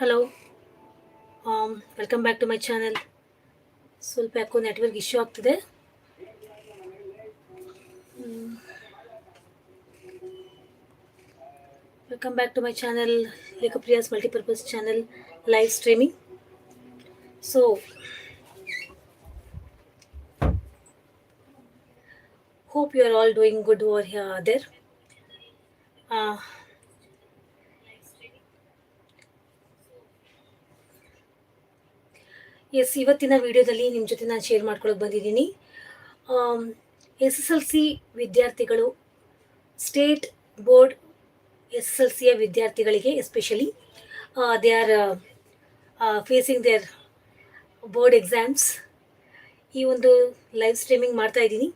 hello welcome back to my channel ಸ್ವಲ್ಪ ಯಾಕೋ network issue ಆಗ್ತಿದೆ welcome back to my channel ಲೇಖಪ್ರಿಯಾಸ್ multipurpose channel live streaming so hope you are all doing good over here there uh, yes, ಇವತ್ತಿನ ವಿಡಿಯೋದಲ್ಲಿ ನಿಮ್ಮ ಜೊತೆ ನಾನು share ಮಾಡ್ಕೊಳಕ್ಕೆ ಬಂದಿದ್ದೀನಿ ಎಸ್ ಎಸ್ ಎಲ್ ಸಿ ವಿದ್ಯಾರ್ಥಿಗಳು, state board S S L ಸಿಯ ವಿದ್ಯಾರ್ಥಿಗಳಿಗೆ especially they are facing their board exams ಈ ಒಂದು ಲೈವ್ ಸ್ಟ್ರೀಮಿಂಗ್ ಮಾಡ್ತಾ ಇದ್ದೀನಿ.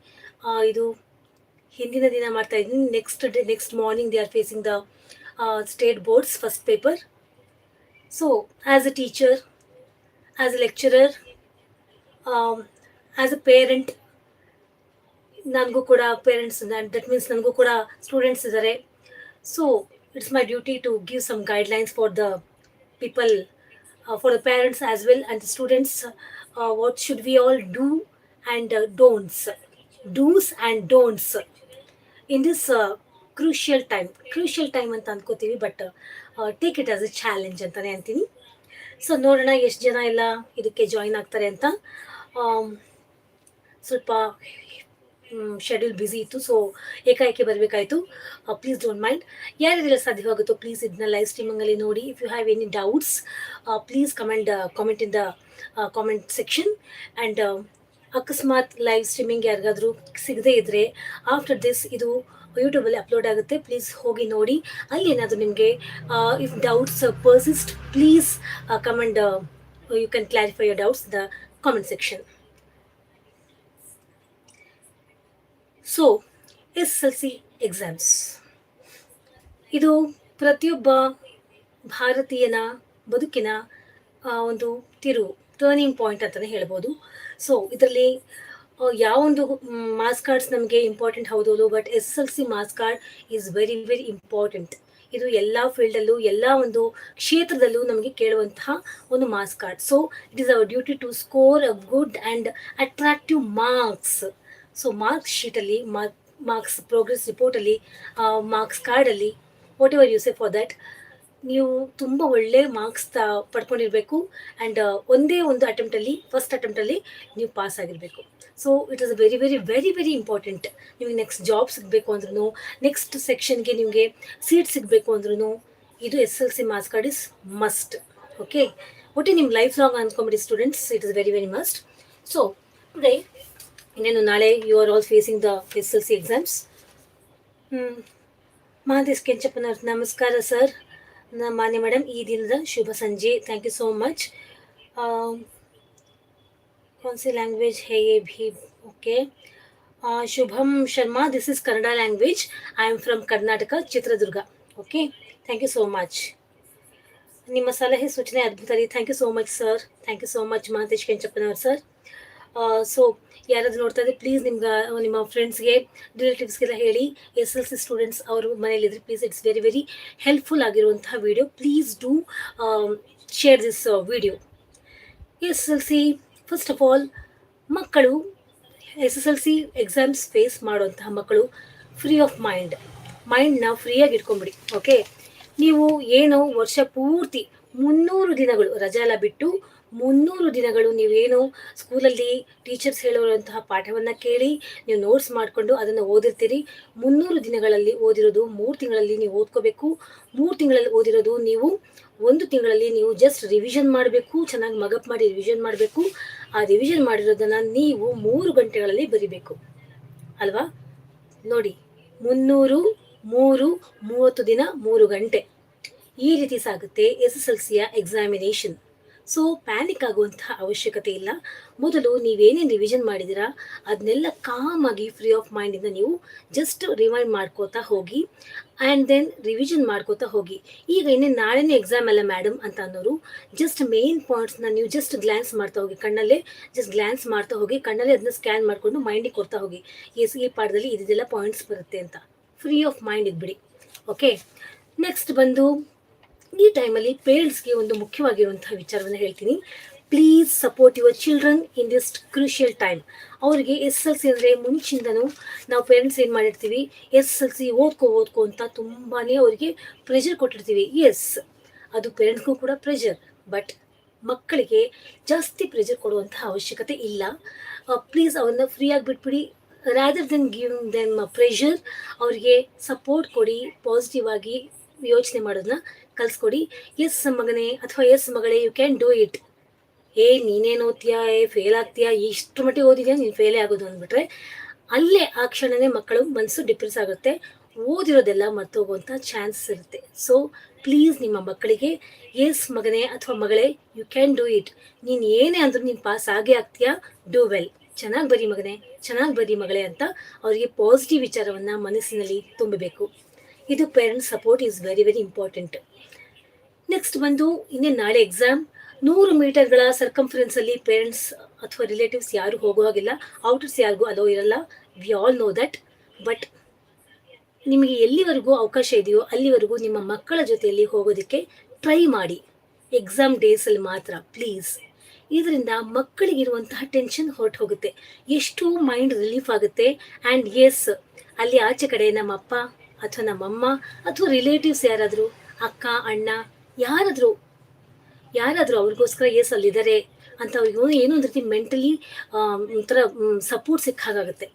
ಇದು ಹಿಂದಿನ ದಿನ ಮಾಡ್ತಾ ಇದ್ದೀನಿ. Next day next morning they are facing the state boards first paper so as a teacher as a lecturer as a parent ನನಗೂ ಕೂಡ ಪೇರೆಂಟ್ಸ್ ದಟ್ ಮೀನ್ಸ್ ನನಗೂ ಕೂಡ ಸ್ಟೂಡೆಂಟ್ಸ್ ಇದ್ದಾರೆ so it's my duty to give some guidelines for the people for the parents as well and students what should we all do and don'ts do's and don'ts in this crucial time crucial time ಅಂತ ಅಂದ್ಕೋತೀವಿ but take it as a challenge ಅಂತಲೇ ಅಂತೀನಿ. So ನೋಡೋಣ ಎಷ್ಟು ಜನ ಎಲ್ಲ ಇದಕ್ಕೆ join ಆಗ್ತಾರೆ ಅಂತ. ಸ್ವಲ್ಪ ಶೆಡ್ಯೂಲ್ ಬ್ಯುಸಿ ಇತ್ತು. ಸೊ ಏಕಾಏಕಿ ಬರಬೇಕಾಯಿತು. ಪ್ಲೀಸ್ ಡೋಂಟ್ ಮೈಂಡ್ ಯಾರಿದ್ರೆ ಸಾಧ್ಯವಾಗುತ್ತೋ ಪ್ಲೀಸ್ ಇದನ್ನ ಲೈವ್ ಸ್ಟ್ರೀಮಿಂಗಲ್ಲಿ ನೋಡಿ. If you have any doubts please comment comment in the comment section and ಅಕಸ್ಮಾತ್ ಲೈವ್ ಸ್ಟ್ರೀಮಿಂಗ್ ಯಾರಿಗಾದರೂ ಸಿಗದೇ ಇದ್ದರೆ ಆಫ್ಟರ್ ದಿಸ್ ಇದು ಯೂಟ್ಯೂಬಲ್ಲಿ ಅಪ್ಲೋಡ್ ಆಗುತ್ತೆ. ಪ್ಲೀಸ್ ಹೋಗಿ ನೋಡಿ. ಅಲ್ಲಿ ಏನಾದರೂ ನಿಮಗೆ if doubts persist please comment you can clarify your doubts the comment section so S L C exams ಇದು ಪ್ರತಿಯೊಬ್ಬ ಭಾರತೀಯನ ಬದುಕಿನ ಒಂದು ತಿರು ಟರ್ನಿಂಗ್ ಪಾಯಿಂಟ್ ಅಂತಲೇ ಹೇಳ್ಬೋದು. ಸೊ ಇದರಲ್ಲಿ ಯಾವೊಂದು ಮಾಸ್ ಕಾರ್ಡ್ಸ್ ನಮಗೆ ಇಂಪಾರ್ಟೆಂಟ್ ಹೌದೌದು but S L C marks card is very very important ಇದು ಎಲ್ಲ ಫೀಲ್ಡಲ್ಲೂ ಎಲ್ಲ ಒಂದು ಕ್ಷೇತ್ರದಲ್ಲೂ ನಮಗೆ ಕೇಳುವಂತಹ ಒಂದು marks card so it is our duty to score a good and attractive marks so marks ಶೀಟಲ್ಲಿ mark marks progress ರಿಪೋರ್ಟಲ್ಲಿ ಮಾರ್ಕ್ಸ್ ಕಾರ್ಡಲ್ಲಿ whatever you use for that ನೀವು ತುಂಬ ಒಳ್ಳೆ ಮಾರ್ಕ್ಸ್ ತ ಪಡ್ಕೊಂಡಿರಬೇಕು. ಆ್ಯಂಡ್ ಒಂದೇ ಒಂದು ಅಟೆಂಪ್ಟಲ್ಲಿ ಫಸ್ಟ್ ಅಟೆಂಪ್ಟಲ್ಲಿ ನೀವು ಪಾಸ್ ಆಗಿರಬೇಕು. So it is very very very very important ನಿಮಗೆ ನೆಕ್ಸ್ಟ್ ಜಾಬ್ ಸಿಗಬೇಕು ಅಂದ್ರೂ ನೆಕ್ಸ್ಟ್ ಸೆಕ್ಷನ್ಗೆ ನಿಮಗೆ ಸೀಟ್ ಸಿಗಬೇಕು ಅಂದ್ರೂ ಇದು S L C marks card is must okay ಒಟ್ಟು ನಿಮ್ಮ life long ಅಂದ್ಕೊಂಬಿಡಿ students it is very very must so today ಇನ್ನೇನು ನಾಳೆ you are all facing the S L C exams ಹ್ಞೂ ಮಹಾದೇಶ್ ಕೆಂಚಪ್ಪನವ್ರ, ನಮಸ್ಕಾರ ಸರ್ नमान्य मैडम ई दिन शुभ संजे थैंक यू सो मच कौन सी लैंग्वेज है ये भी? Okay Shubham Sharma this is Kannada language I am from Karnataka Chitradurga okay thank you so much निम सलहे सूचने अद्भुत रही thank you so much sir thank you so much Mahatesh sir so ಯಾರಾದರೂ ನೋಡ್ತಾ ಇದ್ರೆ ಪ್ಲೀಸ್ ನಿಮ್ಗೆ, ನಿಮ್ಮ ಫ್ರೆಂಡ್ಸ್ಗೆ ರಿಲೇಟಿವ್ಸ್ಗೆಲ್ಲ ಹೇಳಿ ಎಸ್ ಎಲ್ ಸಿ ಸ್ಟೂಡೆಂಟ್ಸ್ ಅವರು ಮನೇಲಿದ್ರೆ please it's very very helpful ಆಗಿರುವಂತಹ video please do share this video S L C first of all ಮಕ್ಕಳು S S L C exams face ಮಾಡುವಂತಹ ಮಕ್ಕಳು ಫ್ರೀ ಆಫ್ ಮೈಂಡ್ ಮೈಂಡ್ನ ಫ್ರೀಯಾಗಿ ಇಟ್ಕೊಂಬಿಡಿ ಓಕೆ ನೀವು ಏನು ವರ್ಷ ಪೂರ್ತಿ ಮುನ್ನೂರು ದಿನಗಳು ರಜಾ ಎಲ್ಲ ಬಿಟ್ಟು ಮುನ್ನೂರು ದಿನಗಳು ನೀವೇನು ಸ್ಕೂಲಲ್ಲಿ ಟೀಚರ್ಸ್ ಹೇಳುವಂತಹ ಪಾಠವನ್ನು ಕೇಳಿ ನೀವು ನೋಟ್ಸ್ ಮಾಡಿಕೊಂಡು ಅದನ್ನು ಓದಿರ್ತೀರಿ. ಮುನ್ನೂರು ದಿನಗಳಲ್ಲಿ ಓದಿರೋದು ಮೂರು ತಿಂಗಳಲ್ಲಿ ನೀವು ಓದ್ಕೋಬೇಕು. ಮೂರು ತಿಂಗಳಲ್ಲಿ ಓದಿರೋದು ನೀವು ಒಂದು ತಿಂಗಳಲ್ಲಿ ನೀವು ಜಸ್ಟ್ ರಿವಿಷನ್ ಮಾಡಬೇಕು, ಚೆನ್ನಾಗಿ ಮಗಪ್ ಮಾಡಿ ರಿವಿಷನ್ ಮಾಡಬೇಕು. ಆ ರಿವಿಷನ್ ಮಾಡಿರೋದನ್ನು ನೀವು ಮೂರು ಗಂಟೆಗಳಲ್ಲಿ ಬರಿಬೇಕು. ಅಲ್ವಾ? ನೋಡಿ, ಮುನ್ನೂರು, ಮೂರು, ಮೂವತ್ತು ದಿನ, ಮೂರು ಗಂಟೆ. ಈ ರೀತಿ ಸಾಗುತ್ತೆ ಎಸ್ ಎಸ್ ಎಲ್ ಸಿಯ ಎಕ್ಸಾಮಿನೇಷನ್ ಸೊ ಪ್ಯಾನಿಕ್ ಆಗುವಂತಹ ಅವಶ್ಯಕತೆ ಇಲ್ಲ. ಮೊದಲು ನೀವೇನೇನು ರಿವಿಷನ್ ಮಾಡಿದಿರಾ ಅದನ್ನೆಲ್ಲ ಕಾಮಾಗಿ ಫ್ರೀ ಆಫ್ ಮೈಂಡಿಂದ ನೀವು ಜಸ್ಟ್ ರಿವೈಂಡ್ ಮಾಡ್ಕೋತಾ ಹೋಗಿ ಆ್ಯಂಡ್ ದೆನ್ ರಿವಿಷನ್ ಮಾಡ್ಕೋತಾ ಹೋಗಿ. ಈಗ ಇನ್ನೇನು ನಾಳೆನೇ ಎಕ್ಸಾಮ್ ಅಲ್ಲ ಮೇಡಮ್ ಅಂತ ಅನ್ನೋರು ಜಸ್ಟ್ ಮೇನ್ ಪಾಯಿಂಟ್ಸ್ನ ನೀವು ಜಸ್ಟ್ ಗ್ಲ್ಯಾನ್ಸ್ ಮಾಡ್ತಾ ಹೋಗಿ, ಕಣ್ಣಲ್ಲೇ ಜಸ್ಟ್ ಗ್ಲ್ಯಾನ್ಸ್ ಮಾಡ್ತಾ ಹೋಗಿ, ಕಣ್ಣಲ್ಲೇ ಅದನ್ನ ಸ್ಕ್ಯಾನ್ ಮಾಡಿಕೊಂಡು ಮೈಂಡಿಗೆ ಕೊಡ್ತಾ ಹೋಗಿ. ಎಸ್ ಈ ಪಾಠದಲ್ಲಿ ಇದೆಲ್ಲ ಪಾಯಿಂಟ್ಸ್ ಬರುತ್ತೆ ಅಂತ. ಫ್ರೀ ಆಫ್ ಮೈಂಡ್ ಇದ್ಬಿಡಿ. ಓಕೆ ನೆಕ್ಸ್ಟ್ ಬಂದು ಈ ಟೈಮಲ್ಲಿ ಪೇರೆಂಟ್ಸ್ಗೆ ಒಂದು ಮುಖ್ಯವಾಗಿರುವಂತಹ ವಿಚಾರವನ್ನು ಹೇಳ್ತೀನಿ. Please support your children in this crucial time ಅವರಿಗೆ ಎಸ್ ಎಲ್ ಸಿ ಅಂದರೆ ಮುಂಚಿಂದನೂ ನಾವು ಪೇರೆಂಟ್ಸ್ ಏನು ಮಾಡಿರ್ತೀವಿ ಎಸ್ ಎಲ್ ಸಿ ಓದ್ಕೋ ಓದ್ಕೋ ಅಂತ ತುಂಬಾ ಅವರಿಗೆ ಪ್ರೆಷರ್ ಕೊಟ್ಟಿರ್ತೀವಿ. ಎಸ್ ಅದು ಪೇರೆಂಟ್ಸ್ಗೂ ಕೂಡ ಪ್ರೆಷರ್ ಬಟ್ ಮಕ್ಕಳಿಗೆ ಜಾಸ್ತಿ ಪ್ರೆಷರ್ ಕೊಡುವಂತಹ ಅವಶ್ಯಕತೆ ಇಲ್ಲ. ಪ್ಲೀಸ್ ಅವನ್ನ ಫ್ರೀಯಾಗಿ ಬಿಟ್ಬಿಡಿ. Rather than give them pressure ಅವರಿಗೆ ಸಪೋರ್ಟ್ ಕೊಡಿ ಪಾಸಿಟಿವ್ ಆಗಿ ಯೋಚನೆ ಮಾಡೋದನ್ನ ಕಲ್ಸ್ಕೊಡಿ. ಎಸ್ ಮಗನೇ, ಅಥವಾ ಎಸ್ ಮಗಳೇ ಯು ಕ್ಯಾನ್ ಡೂ ಇಟ್ ಏ ನೀನೇನು ಓದ್ತೀಯಾ ಏ ಫೇಲ್ ಆಗ್ತೀಯಾ? ಇಷ್ಟು ಮಟ್ಟಿಗೆ ಓದಿದ್ಯಾ? ನೀನು ಫೇಲೇ ಆಗೋದು ಅಂದ್ಬಿಟ್ರೆ, ಅಲ್ಲೇ ಆ ಕ್ಷಣನೇ ಮಕ್ಕಳು ಮನಸ್ಸು ಡಿಪ್ರೆಸ್ ಆಗುತ್ತೆ. ಓದಿರೋದೆಲ್ಲ ಮರ್ತೋಗುವಂಥ ಚಾನ್ಸ್ ಇರುತ್ತೆ. ಸೊ ಪ್ಲೀಸ್ ನಿಮ್ಮ ಮಕ್ಕಳಿಗೆ ಎಸ್ ಮಗನೇ, ಅಥವಾ ಮಗಳೇ ಯು ಕ್ಯಾನ್ ಡೂ ಇಟ್ ನೀನು ಏನೇ ಅಂದ್ರೂ ನೀನು ಪಾಸ್ ಆಗೇ ಆಗ್ತೀಯಾ? ಡೂ ವೆಲ್ ಚೆನ್ನಾಗಿ ಬರೀ ಮಗನೇ, ಚೆನ್ನಾಗಿ ಬರೀ ಮಗಳೇ ಅಂತ ಅವರಿಗೆ ಪಾಸಿಟಿವ್ ವಿಚಾರವನ್ನು ಮನಸ್ಸಿನಲ್ಲಿ ತುಂಬಬೇಕು. ಇದು parents support is very very important next ಬಂದು ಇನ್ನೇ ನಾಳೆ ಎಕ್ಸಾಮ್ ನೂರು ಮೀಟರ್ಗಳ ಸರ್ಕಂಫರೆನ್ಸಲ್ಲಿ ಪೇರೆಂಟ್ಸ್ ಅಥವಾ ರಿಲೇಟಿವ್ಸ್ ಯಾರು ಹೋಗೋ ಹಾಗಿಲ್ಲ. ಔಟರ್ಸ್ ಯಾರಿಗೂ ಅಲೋ ಇರಲ್ಲ. We all know that but ನಿಮಗೆ ಎಲ್ಲಿವರೆಗೂ ಅವಕಾಶ ಇದೆಯೋ ಅಲ್ಲಿವರೆಗೂ ನಿಮ್ಮ ಮಕ್ಕಳ ಜೊತೆಯಲ್ಲಿ ಹೋಗೋದಕ್ಕೆ ಟ್ರೈ ಮಾಡಿ. ಎಕ್ಸಾಮ್ ಡೇಸಲ್ಲಿ ಮಾತ್ರ ಪ್ಲೀಸ್ ಇದರಿಂದ ಮಕ್ಕಳಿಗಿರುವಂತಹ ಟೆನ್ಷನ್ ಹೊರಟು ಹೋಗುತ್ತೆ ಎಷ್ಟು ಮೈಂಡ್ ರಿಲೀಫ್ ಆಗುತ್ತೆ. ಆ್ಯಂಡ್ ಎಸ್ ಅಲ್ಲಿ ಆಚೆ ಕಡೆ ನಮ್ಮಪ್ಪ ಅಥವಾ ನಮ್ಮಮ್ಮ ಅಥವಾ ರಿಲೇಟಿವ್ಸ್ ಯಾರಾದರೂ, ಅಕ್ಕ, ಅಣ್ಣ, ಯಾರಾದರೂ ಯಾರಾದರೂ ಅವ್ರಿಗೋಸ್ಕರ ಎಸ್ ಅಲ್ಲಿದ್ದಾರೆ ಅಂತ ಅವ್ರಿಗೂ ಏನೋ ಒಂದು ರೀತಿ ಮೆಂಟಲಿ ಒಂಥರ ಸಪೋರ್ಟ್ ಸಿಕ್ಕ ಹಾಗಾಗುತ್ತೆ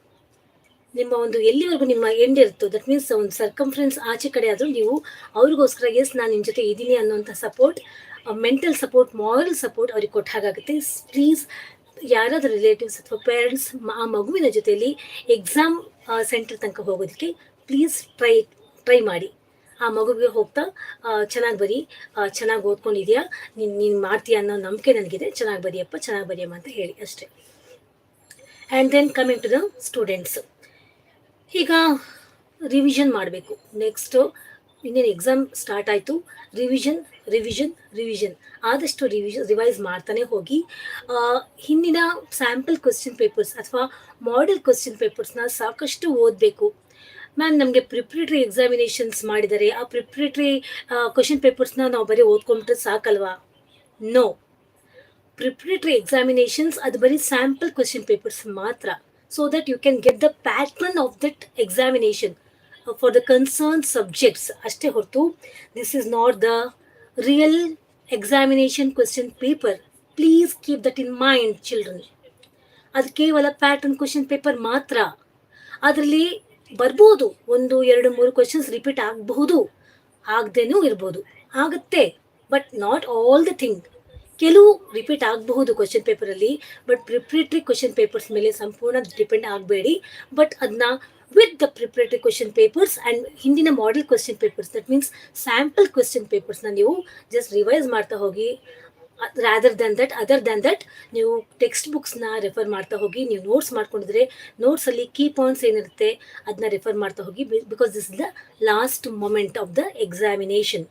ನಿಮ್ಮ ಒಂದು ಎಲ್ಲಿವರೆಗೂ ನಿಮ್ಮ ಎಂಡ್ ಇರುತ್ತೋ ದಟ್ ಮೀನ್ಸ್ ಒಂದು ಸರ್ಕಂಫರೆನ್ಸ್ ಆಚೆ ಕಡೆ ಆದರೂ ನೀವು ಅವ್ರಿಗೋಸ್ಕರ ಎಸ್ ನಾನು ನಿಮ್ಮ ಜೊತೆ ಇದ್ದೀನಿ ಅನ್ನೋಂಥ support mental support moral support ಅವ್ರಿಗೆ ಕೊಟ್ಟ ಹಾಗಾಗುತ್ತೆ ಪ್ಲೀಸ್ ಯಾರಾದರೂ ರಿಲೇಟಿವ್ಸ್ ಅಥವಾ ಪೇರೆಂಟ್ಸ್ ಆ ಮಗುವಿನ ಜೊತೆಯಲ್ಲಿ ಎಕ್ಸಾಮ್ ಸೆಂಟರ್ ತನಕ ಹೋಗೋದಕ್ಕೆ ಪ್ಲೀಸ್ ಟ್ರೈ ಟ್ರೈ ಮಾಡಿ. ಆ ಮಗುವಿಗೆ ಹೋಗ್ತಾ ಚೆನ್ನಾಗಿ ಬರಿ ಚೆನ್ನಾಗಿ ಓದ್ಕೊಂಡಿದ್ಯಾ, ನೀನು ನೀನು ಮಾಡ್ತೀಯ ಅನ್ನೋ ನಂಬಿಕೆ ನನಗಿದೆ, ಚೆನ್ನಾಗಿ ಬರಿಯಪ್ಪ, ಚೆನ್ನಾಗಿ ಬರಿಯಮ್ಮ ಅಂತ ಹೇಳಿ ಅಷ್ಟೇ. And then coming to the students ಈಗ ರಿವಿಷನ್ ಮಾಡಬೇಕು. ನೆಕ್ಸ್ಟು ಇನ್ನೇನು ಎಕ್ಸಾಮ್ ಸ್ಟಾರ್ಟ್ ಆಯಿತು. ರಿವಿಷನ್ ರಿವಿಷನ್ ರಿವಿಷನ್ ಆದಷ್ಟು ರಿವಿಷನ್ ರಿವೈಸ್ ಮಾಡ್ತಾನೆ ಹೋಗಿ ಹಿಂದಿನ ಸ್ಯಾಂಪಲ್ ಕ್ವಶನ್ ಪೇಪರ್ಸ್ ಅಥವಾ ಮಾಡೆಲ್ ಕ್ವಶನ್ ಪೇಪರ್ಸ್ನ ಸಾಕಷ್ಟು ಓದಬೇಕು. ಮ್ಯಾಮ್ ನಮಗೆ ಪ್ರಿಪ್ರೇಟ್ರಿ ಎಕ್ಸಾಮಿನೇಷನ್ಸ್ ಮಾಡಿದರೆ, ಆ ಪ್ರಿಪ್ರೇಟ್ರಿ ಕ್ವಶನ್ ಪೇಪರ್ಸ್ನ ನಾವು ಬರೀ ಓದ್ಕೊಂಡ್ರೆ ಸಾಕಲ್ವಾ? ನೋ ಪ್ರಿಪ್ರೇಟ್ರಿ ಎಕ್ಸಾಮಿನೇಷನ್ಸ್ ಅದು ಬರೀ ಸ್ಯಾಂಪಲ್ ಕ್ವಶನ್ ಪೇಪರ್ಸ್ ಮಾತ್ರ. So that you can get the pattern of that examination for the concern subjects ಅಷ್ಟೇ ಹೊರತು this is not the real examination question paper please keep that in mind children ಅದು ಕೇವಲ pattern question paper ಮಾತ್ರ. ಅದರಲ್ಲಿ ಬರ್ಬೋದು. ಒಂದು, ಎರಡು, ಮೂರು ಕ್ವೆಶನ್ಸ್ ರಿಪೀಟ್ ಆಗಬಹುದು. ಆಗದೇನೂ ಇರ್ಬೋದು. ಆಗುತ್ತೆ. But not all the thing ಕೆಲವು ರಿಪೀಟ್ ಆಗಬಹುದು ಕ್ವಶನ್ ಪೇಪರಲ್ಲಿ ಬಟ್ ಪ್ರಿಪ್ರೇಟ್ರಿ ಕ್ವಶನ್ ಪೇಪರ್ಸ್ ಮೇಲೆ ಸಂಪೂರ್ಣ ಡಿಪೆಂಡ್ ಆಗಬೇಡಿ. ಬಟ್ ಅದನ್ನ with the preparatory question papers and ಹಿಂದಿನ model question papers that means sample question ಪೇಪರ್ಸ್ನ ನೀವು ಜಸ್ಟ್ ರಿವೈಸ್ ಮಾಡ್ತಾ ಹೋಗಿ rather than that other than that ನೀವು ಟೆಕ್ಸ್ಟ್ ಬುಕ್ಸ್ನ ರೆಫರ್ ಮಾಡ್ತಾ ಹೋಗಿ, ನೀವು ನೋಟ್ಸ್ ಮಾಡ್ಕೊಂಡಿದ್ರೆ ನೋಟ್ಸಲ್ಲಿ ಕೀ ಪಾಯಿಂಟ್ಸ್ ಏನಿರುತ್ತೆ ಅದನ್ನ ರೆಫರ್ ಮಾಡ್ತಾ ಹೋಗಿ because this is the last moment of the examination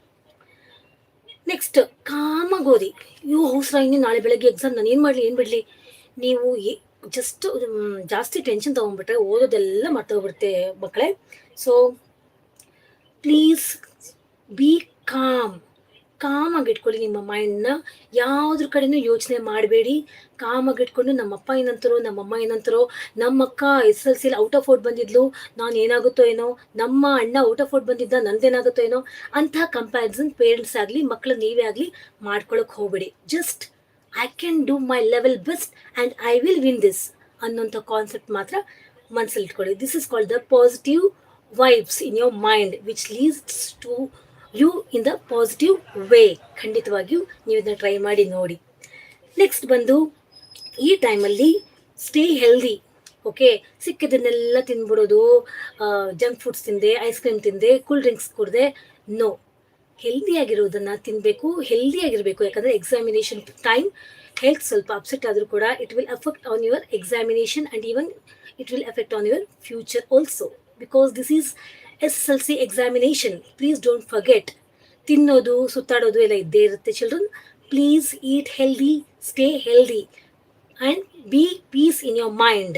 next ಕಾಮಗೋದಿ ಯು ಅವಸರ ಇನ್ನು ನಾಳೆ ಬೆಳಗ್ಗೆ ಎಕ್ಸಾಮ್ ನಾನು ಏನು ಮಾಡಲಿ, ಏನು ಬಿಡಲಿ ನೀವು ಜಸ್ಟ್ ಜಾಸ್ತಿ ಟೆನ್ಷನ್ ತೊಗೊಂಡ್ಬಿಟ್ರೆ ಓದೋದೆಲ್ಲ ಮರ್ತೋಗ್ಬಿಡುತ್ತೆ ಮಕ್ಕಳೇ. ಸೊ ಪ್ಲೀಸ್ ಬಿ ಕಾಮ್ ಕಾಮಾಗಿ ಇಟ್ಕೊಳ್ಳಿ ನಿಮ್ಮ ಮೈಂಡ್ನ ಯಾವುದ್ರ ಕಡೆನೂ ಯೋಚನೆ ಮಾಡಬೇಡಿ. ಕಾಮಾಗಿ ಇಟ್ಕೊಂಡು ನಮ್ಮಪ್ಪ ಏನಂತಾರೋ, ನಮ್ಮಮ್ಮ ಏನಂತಾರೋ, ನಮ್ಮಕ್ಕ ಎಸ್ ಎಲ್ ಸಿಲಿ ಔಟ್ ಆಫ್ ಔಟ್ ಬಂದಿದ್ಲು, ನಾನು ಏನಾಗುತ್ತೋ ಏನೋ, ನಮ್ಮ ಅಣ್ಣ ಔಟ್ ಆಫ್ ಔಟ್ ಬಂದಿದ್ದ, ನಂದೇನಾಗುತ್ತೋ ಏನೋ ಅಂತಹ ಕಂಪ್ಯಾರಿಸನ್ ಪೇರೆಂಟ್ಸ್ ಆಗಲಿ ಮಕ್ಕಳು ನೀವೇ ಆಗಲಿ ಮಾಡ್ಕೊಳಕ್ಕೆ ಹೋಗಬೇಡಿ. Just I can do my level best and I will win this ಅನ್ನೋಂಥ ಕಾನ್ಸೆಪ್ಟ್ ಮಾತ್ರ ಮನಸ್ಸಲ್ಲಿ ಇಟ್ಕೊಳ್ಳಿ. This is called the positive vibes in your mind which leads to you in the positive way. ಖಂಡಿತವಾಗಿಯೂ ನೀವು ಇದನ್ನ ಟ್ರೈ ಮಾಡಿ ನೋಡಿ. Next ಬಂದು, ಈ ಟೈಮಲ್ಲಿ ಸ್ಟೇ ಹೆಲ್ದಿ ಓಕೆ ಸಿಕ್ಕಿದ್ದನ್ನೆಲ್ಲ ತಿನ್ಬಿಡೋದು ಜಂಕ್ ಫುಡ್ಸ್ ತಿಂದೆ ಐಸ್ ಕ್ರೀಮ್ ತಿಂದೆ ಕೂಲ್ ಡ್ರಿಂಕ್ಸ್ ಕುಡ್ದೆ ನೋ ಹೆಲ್ದಿಯಾಗಿರೋದನ್ನು ತಿನ್ನಬೇಕು ಹೆಲ್ದಿಯಾಗಿರಬೇಕು ಯಾಕಂದರೆ ಎಕ್ಸಾಮಿನೇಷನ್ ಟೈಮ್ ಹೆಲ್ತ್ ಸ್ವಲ್ಪ ಅಪ್ಸೆಟ್ ಆದರೂ ಕೂಡ it will affect on your examination and even it will effect on your future also because this is S S L C examination please don't forget ತಿನ್ನೋದು, ಸುತ್ತಾಡೋದು ಎಲ್ಲ ಇದ್ದೇ ಇರುತ್ತೆ children please eat healthy stay healthy and be peace in your mind